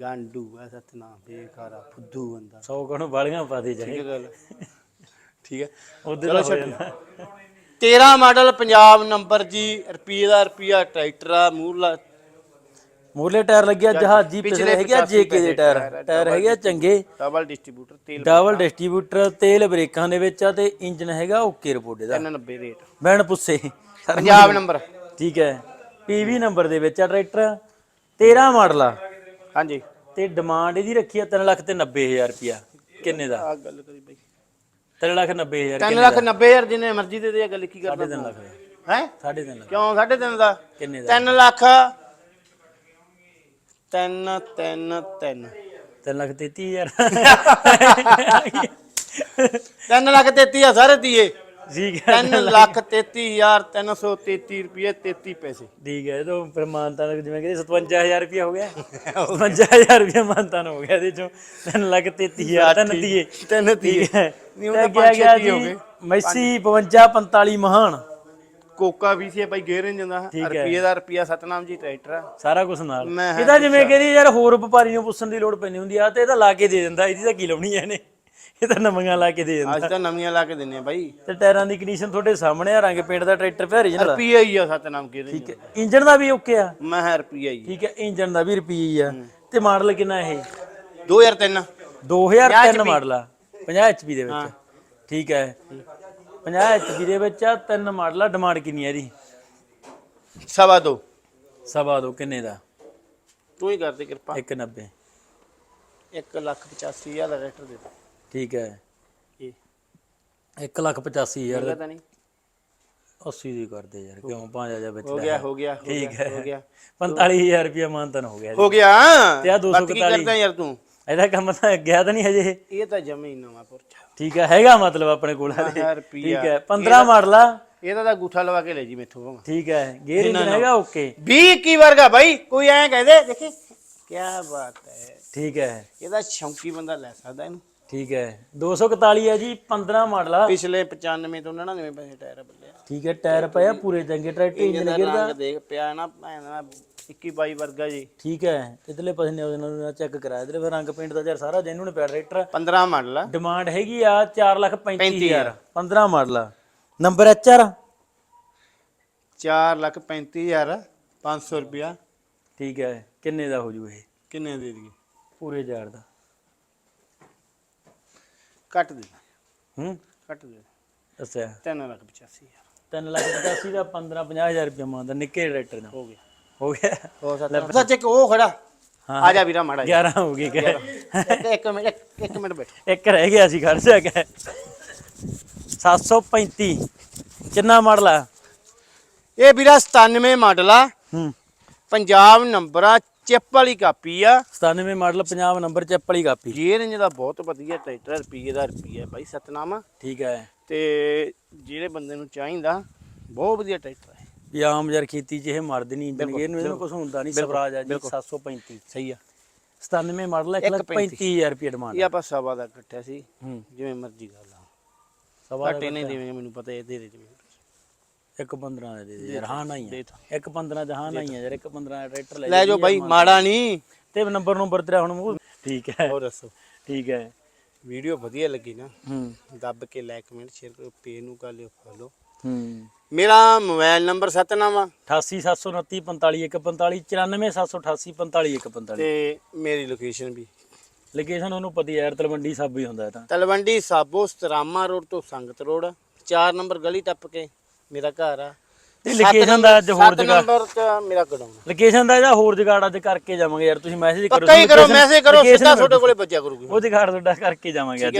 ਗਾਂਡੂ ਐ ਸਤਨਾ ਬੇਕਾਰਾ ਫੁੱਦੂ ਬੰਦਾ। ਸੌ ਕੋਣ ਬਾਲੀਆਂ ਪਾ ਦੇ ਠੀਕ ਜਾਏ ਹੈ ਗੱਲ। ਠੀਕ ਹੈ। ਉਹਦੇ ਦਾ ਹੋ ਜਾਂਦਾ। 13 ਮਾਡਲ ਪੰਜਾਬ ਨੰਬਰ ਜੀ ਰੁਪਏ ਦਾ ਰੁਪਿਆ ਟਰੈਕਟਰ ਆ ਮੂਰਲਾ ਮੂਰਲੇ ਟਾਇਰ ਲੱਗਿਆ ਜਹਾਜ਼ੀ ਪਿਛਲੇ ਪਿਛਲੇ ਹੈਗੇ ਆ 85 ਜੇਕੇ ਦੇ ਟਾਇਰ। ਟਾਇਰ ਹੈਗੇ ਆ ਚੰਗੇ। ਡਬਲ ਡਿਸਟ੍ਰੀਬਿਊਟਰ ਤੇਲ ਡਬਲ ਡਿਸਟ੍ਰੀਬਿਊਟਰ ਤੇਲ ਬ੍ਰੇਕਾਂ ਦੇ ਵਿੱਚ ਆ ਤੇ ਇੰਜਨ ਹੈਗਾ ਓਕੇ ਰਿਪੋਰਟ ਦਾ। 390 ਰੇਟ। ਬੈਣ ਪੁੱਸੇ ਪੰਜਾਬ ਨੰਬਰ। ਠੀਕ ਹੈ। ਪੀਵੀ ਨੰਬਰ ਦੇ ਵਿੱਚ ਆ ਟਰੈਕਟਰ। 13 ਮਾਡਲ ਆ। ਹਾਂਜੀ। ਤੇ ਡਿਮਾਂਡ ਇਹਦੀ ਰੱਖੀ ਆ 3 ਲੱਖ ਤੇ 90000 ਰੁਪਿਆ ਕਿੰਨੇ ਦਾ? ਆ ਗੱਲ ਕਰੀ ਬਾਈ। 3 ਲੱਖ 90000 3 ਲੱਖ 90 ਹਜ਼ਾਰ ਜਿੰਨੇ ਮਰਜ਼ੀ ਦੇ ਦੇ ਗੱਲ ਕੀ ਕਰਦਾ 3.5 ਲੱਖ ਹੈ? 3.5 ਲੱਖ। ਕਿਉਂ? 3.5 ਦਾ। ਕਿੰਨੇ ਦਾ? 3 ਲੱਖ। 3 3 3 3 ਲੱਖ 33000 3 ਲੱਖ 33 ਆ ਸਾਰੇ ਦੀਏ ਠੀਕ ਹੈ 3 ਲੱਖ 33 ਹਜ਼ਾਰ 333 ਰੁਪਏ 33 ਪੈਸੇ। ਠੀਕ ਹੈ ਇਹ ਤਾਂ ਫਿਰ ਮਾਨਤਾ ਜਿਵੇਂ ਕਹਿੰਦੇ 57000 ਰੁਪਇਆ ਹੋ ਗਿਆ। <laughs> 55000 ਰੁਪਇਆ ਮਾਨਤਾ ਹੋ ਗਿਆ ਇਹਦੇ ਚੋਂ 3 ਲੱਖ 33000 ਤਿੰਨ ਹੈ। ਨਹੀਂ, ਉਹ ਤੇ ਤਾਂ ਅੱਗੇ ਆ ਪੰਜ ਛੇ ਗਿਆ ਤੀਏ ਹੋ ਜੀ? ਗਏ। ਮੈਸੀ 52 45 ਮਹਾਨ। ਕੋਕਾ ਵੀ ਸੀ ਭਾਈ ਗੇਰ ਇੰਜਨ ਦਾ। ਰੁਪਏ ਦਾ ਰੁਪਿਆ ਸਤਨਾਮ ਜੀ ਟਰੈਕਟਰ ਆ। ਸਾਰਾ ਕੁਝ ਨਾਲ। ਇਹਦਾ ਜਿਵੇਂ ਕਹਿੰਦੀ ਯਾਰ ਹੋਰ ਵਪਾਰੀ ਨੂੰ ਪੁੱਛਣ ਦੀ ਲੋੜ ਪੈਣੀ ਹੁੰਦੀ ਆ ਤੇ ਇਹਦਾ ਲਾ ਕੇ ਦੇ ਦਿੰਦਾ ਇਹਦੀ ਤਾਂ ਕੀ ਲਾਉਣੀ ਐ ਇਹਨੇ? ਇਹ ਤਾਂ ਨਵੀਆਂ ਲਾ ਕੇ ਦੇ ਦਿੰਦਾ। ਅੱਜ ਤਾਂ ਨਵੀਆਂ ਲਾ ਕੇ ਦਿੰਨੇ ਆ ਬਾਈ। ਤੇ ਟਾਇਰਾਂ ਦੀ ਕੰਡੀਸ਼ਨ ਤੁਹਾਡੇ ਸਾਹਮਣੇ ਆ ਰੰਗ ਪੇਂਟ ਦਾ ਟਰੈਕਟਰ ਪਿਆ ਰੀਜਨਲ ਰੁਪਏ ਹੀ ਆ ਸਤਨਾਮ ਗੇਰ ਠੀਕ ਹੈ। ਇੰਜਨ ਦਾ ਵੀ ਓਕੇ ਆ। ਮੈਂ ਹੈ ਰੁਪਏ ਹੀ ਠੀਕ ਹੈ ਇੰਜਨ ਦਾ ਵੀ ਰੁਪਈਆ ਆ। ਤੇ ਮਾਡਲ ਕਿੰਨਾ ਇਹ? 2003 2003 ਮਾਡਲ ਆ। 50 HP ਦੇ ਵਿੱਚ। ਠੀਕ ਹੈ। 50 HP ਦੇ ਵਿੱਚ ਆ ਤਿੰਨ ਮਾਡਲ ਆ। ਡਿਮਾਂਡ ਕਿੰਨੀ ਆ ਇਹਦੀ? ਸਵਾ ਦੋ। ਸਵਾ ਦੋ ਕਿੰਨੇ ਦਾ? ਤੂੰ ਹੀ ਕਰਦੇ ਕਿਰਪਾ। 190 1 ਲੱਖ 85 ਹਜ਼ਾਰ ਦਾ ਟਰੈਕਟਰ ਦੇ ਦੇ। ਠੀਕ ਹੈ। ਇਹ 1 ਲੱਖ 85 ਹਜ਼ਾਰ ਦਾ ਪਤਾ ਨਹੀਂ? 80 ਦੀ ਕਰਦੇ ਯਾਰ ਕਿਉਂ? ਪੰਜ ਹਜ਼ਾਰ ਵਿੱਚ ਹੋ ਗਿਆ ਹੋ ਗਿਆ ਠੀਕ ਹੈ। ਹੋ ਗਿਆ। 45000 ਰੁਪਇਆ ਮਾਨਤਨ ਹੋ ਗਿਆ ਹੋ ਗਿਆ। ਤੇ ਆਹ ਬਸ ਕੀ 241 ਕਰਦਾ ਯਾਰ ਤੂੰ? ਇਹਦਾ ਕੰਮ ਤਾਂ ਗਿਆ ਤਾਂ ਨਹੀਂ ਹਜੇ। ਇਹ ਤਾਂ ਜਮੇ ਨਵਾਂ ਪੁਰਚਾ ਠੀਕ ਹੈ ਹੈਗਾ ਮਤਲਬ ਆਪਣੇ ਕੋਲ। ਠੀਕ ਹੈ 15 ਮਾਡਲ ਆ। ਇਹਦਾ ਤਾਂ ਗੂਠਾ ਲਵਾ ਕੇ ਲੈ ਜੀ ਮੈਥੋਂ ਠੀਕ ਹੈ ਗੇਅਰ ਇੰਜਨ ਹੈਗਾ ਓਕੇ। 20 ਕੀ ਵਰਗਾ ਬਾਈ ਕੋਈ ਐਂ ਕਹਦੇ ਦੇਖੀ। ਕੀ ਬਾਤ ਹੈ। ਠੀਕ ਹੈ। ਇਹਦਾ ਸ਼ੌਂਕੀ ਬੰਦਾ ਲੈ ਸਕਦਾ ਇਹਨੂੰ। ਠੀਕ ਹੈ। 241 ਹੈ ਜੀ 15 ਮਾਡਲ ਆ। ਪਿਛਲੇ 95 ਤੋਂ 99 ਪੈਸੇ ਟਾਇਰ ਬੱਲਿਆ ਠੀਕ ਹੈ ਟਾਇਰ ਪਿਆ ਪੂਰੇ ਚੰਗੇ ਟਰੈਕਟਰ ਇੰਜਨ ਇਹਦਾ ਗੇਅਰ ਦਾ ਰੰਗ ਦੇਖ ਪਿਆ ਨਾ ਭੈਣ ਦਾ 21 22 ਵਰਗਾ ਜੀ। ਠੀਕ ਹੈ ਇਧਰਲੇ ਪਾਸੇ ਨੇ ਉਹਦੇ ਨਾਲ ਚੈੱਕ ਕਰਾਇਆ। ਇਧਰਲੇ ਫਿਰ ਰੰਗ ਪੇਂਟ ਦਾ ਯਾਰ ਸਾਰਾ ਜੈਨੂਨ ਪਿਆ ਟਰੈਕਟਰ 15 ਮਾਡਲ ਆ। ਡਿਮਾਂਡ ਹੈਗੀ ਆ 435000 15 ਮਾਡਲ ਆ। ਨੰਬਰ ਐਚ ਆਰ 4 ਲੱਖ 35 ਹਜ਼ਾਰ 500 ਰੁਪਿਆ ਠੀਕ ਹੈ ਕਿੰਨੇ ਦਾ ਹੋ ਜੂ ਇਹ? ਕਿੰਨੇ ਦੇ ਦਈਏ? ਪੂਰੇ ਹਜ਼ਾਰ ਦਾ। ਕੱਟ ਦੇ ਹੂੰ? ਕੱਟ ਦੇ ਅੱਛਾ 3 ਲੱਖ 85 ਹਜ਼ਾਰ। 3 ਲੱਖ 85 ਦਾ 15 50000 ਰੁਪਏ ਮੰਗਦਾ ਨਿੱਕੇ ਟਰੈਕਟਰ ਦਾ। ਹੋ ਗਿਆ। ਹੋ ਗਿਆ। ਹੋ ਸਕਦਾ ਸੱਚ ਇੱਕ ਉਹ ਖੜਾ। ਹਾਂ। ਆ ਜਾ ਵੀਰਾ ਮਾੜਾ ਜਿਹਾ। 11 ਹੋ ਗਏ ਕਿ ਇੱਕ ਇੱਕ ਮਿੰਟ ਇੱਕ- ਇੱਕ ਮਿੰਟ ਬੈਠ। ਇੱਕ ਰਹਿ ਗਿਆ ਸੀ ਖੜ ਜਾ ਕੇ। 735 ਕਿੰਨਾ ਮਾਡਲ ਆ? ਇਹ ਵੀਰਾ 97 ਮਾਡਲ ਆ। ਹੂੰ। ਪੰਜਾਬ ਨੰਬਰ ਆ ਚਿੱਪ ਵਾਲੀ ਕਾਪੀ ਆ। 97 ਮਾਡਲ ਪੰਜਾਬ ਨੰਬਰ ਚੱਪ ਵਾਲੀ ਕਾਪੀ। ਗੇਅਰ ਇੰਜ ਦਾ ਬਹੁਤ ਵਧੀਆ ਟਰੈਕਟਰ ਰੁਪਈਏ ਦਾ ਰੁਪਈਆ ਬਾਈ ਸਤਨਾਮ। ਠੀਕ ਹੈ। ਤੇ ਜਿਹੜੇ ਬੰਦੇ ਨੂੰ ਚਾਹੀਦਾ ਬਹੁਤ ਵਧੀਆ ਟਰੈਕਟਰ ਹੈ ਵੀ ਆਮ ਯਾਰ ਖੇਤੀ 'ਚ ਇਹ ਮਰਦ ਨਹੀਂ ਬਨਗੇਰ ਨੂੰ ਇਹਨੂੰ ਕੁਝ ਹੁੰਦਾ ਨਹੀਂ ਸਵਰਾਜ ਆ ਜੀ 735 ਸਹੀ ਆ। 97 ਮਾਡਲ 1 ਲੱਖ 35000 ਰੁਪਏ ਡਿਮਾਂਡ ਇਹ ਆਪਾਂ ਸਵਾ ਦਾ ਕੱਟਿਆ ਸੀ ਜਿਵੇਂ ਮਰਜ਼ੀ ਕਰ ਲਾ। ਸਵਾ ਘੱਟੇ ਨਹੀਂ ਮੈਨੂੰ ਪਤਾ ਇਹ ਦੇ ਦੇ ਜਿਵੇਂ। ਇੱਕ 15 ਦੇ ਦੇ ਯਾਰ ਹਾਂ ਨਹੀਂ ਆ। ਇੱਕ 15 ਚ ਹਾਂ ਨਹੀਂ ਆ ਯਾਰ ਇੱਕ 15 ਦਾ ਟਰੈਕਟਰ ਲੈ ਲੈ ਜਾਓ ਬਾਈ ਮਾੜਾ ਨਹੀਂ। ਤੇ ਨੰਬਰ ਨੰਬਰ ਤੇਰਾ ਹੁਣ ਮੂੰਹ ਠੀਕ ਹੈ। ਹੋਰ ਦੱਸੋ। ਠੀਕ ਹੈ। ਵੀਡੀਓ ਵਧੀਆ ਲੱਗੀ ਨਾ ਹੂੰ। ਦੱਬ ਕੇ ਲਾਈਕ ਕਮੈਂਟ ਸ਼ੇਅਰ ਕਰੋ ਪੇਜ ਨੂੰ ਕਰ ਲਿਓ ਫੋਲੋ। ਹੂੰ। ਮੇਰਾ ਮੋਬਾਈਲ ਨੰਬਰ ਸਤਨਾਮ ਆ 8879455145 94788455145 ਤੇ ਮੇਰੀ ਲੋਕੇਸ਼ਨ ਵੀ। ਲੋਕੇਸ਼ਨ ਉਹਨੂੰ ਪਤੀ ਯਾਰ ਤਲਵੰਡੀ ਸਾਬੋ ਹੀ ਹੁੰਦਾ ਇਹ ਤਾਂ। ਤਲਵੰਡੀ ਸਾਬੋ ਸਤਰਾਮਾ ਰੋਡ ਤੋਂ ਸੰਗਤ ਰੋਡ 4 ਨੰਬਰ ਗਲੀ ਟੱਪ ਕੇ। ਮੇਰਾ ਘਰ ਆ। ਤੇ ਲੋਕੇਸ਼ਨ ਦਾ ਅੱਜ ਹੋਰ ਜਗ੍ਹਾ। ਨੰਬਰ ਤੇ ਮੇਰਾ ਗਡਾਉਣ ਲੋਕੇਸ਼ਨ ਦਾ ਇਹਦਾ ਹੋਰ ਜਗਾੜ ਅੱਜ ਕਰਕੇ ਜਾਵਾਂਗੇ ਯਾਰ ਤੁਸੀਂ ਮੈਸੇਜ ਕਰੋ ਪੱਕਾ ਹੀ ਕਰੋ ਮੈਸੇਜ ਕਰੋ ਸਿੱਧਾ ਤੁਹਾਡੇ ਕੋਲੇ ਬੱਜਿਆ ਕਰੂਗੀ। ਉਹ ਜਗਾੜ ਤੁਹਾਡਾ ਕਰਕੇ ਜਾਵਾਂਗੇ ਅੱਜ।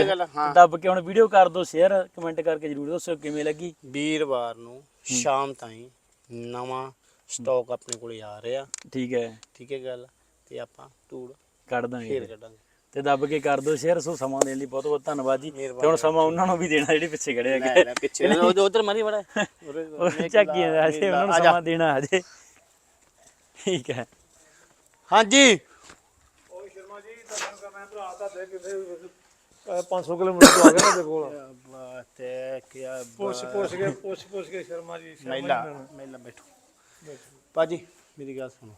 ਦੱਬ ਕੇ ਹੁਣ ਵੀਡੀਓ ਕਰ ਦਿਓ ਸ਼ੇਅਰ ਕਮੈਂਟ ਕਰਕੇ ਜਰੂਰ ਦੱਸੋ ਕਿਵੇਂ ਲੱਗੀ। ਵੀਰਵਾਰ ਨੂੰ ਸ਼ਾਮ ਤਾਈਂ ਨਵਾਂ ਸਟਾਕ ਆਪਣੇ ਕੋਲੇ ਆ ਰਿਹਾ। ਠੀਕ ਹੈ। ਠੀਕ ਹੈ ਗੱਲ ਤੇ ਆਪਾਂ ਟੂੜ ਕੱਢ ਦਾਂਗੇ ਫੇਰ। ਕੱਢਾਂਗੇ। ਤੇ ਦੱਬ ਕੇ ਕਰ ਦਿਓ ਸ਼ੇਅਰ ਸੋ ਸਮਾਂ ਦੇਣ ਲਈ ਬਹੁਤ ਬਹੁਤ ਧੰਨਵਾਦ ਜੀ। ਤੇ ਹੁਣ ਸਮਾਂ ਉਹਨਾਂ ਨੂੰ ਵੀ ਦੇਣਾ ਜਿਹੜੇ ਪਿੱਛੇ ਖੜੇ ਹੈਗੇ ਲੈ ਪਿੱਛੇ। ਉਹ ਉਧਰ ਮਰੀ ਬੜਾ ਉਹ ਚੱਕੀ ਅਜੇ ਉਹਨਾਂ ਨੂੰ ਸਮਾਂ ਦੇਣਾ ਅਜੇ। ਠੀਕ ਹੈ। ਹਾਂਜੀ। 500 ਕਿਲੋਮੀਟਰ ਤੋਂ ਆ ਗਿਆ ਨਾ ਦੇ ਕੋਲ ਬਾਤ ਹੈ ਕੀ ਪੁੱਛ ਪੁੱਛ ਕੇ ਪੁੱਛ ਪੁੱਛ ਕੇ ਸ਼ਰਮਾ ਜੀ ਮੈਲਾ ਮੈਲਾ ਬੈਠੋ। ਭਾਜੀ ਮੇਰੀ ਗੱਲ ਸੁਣੋ।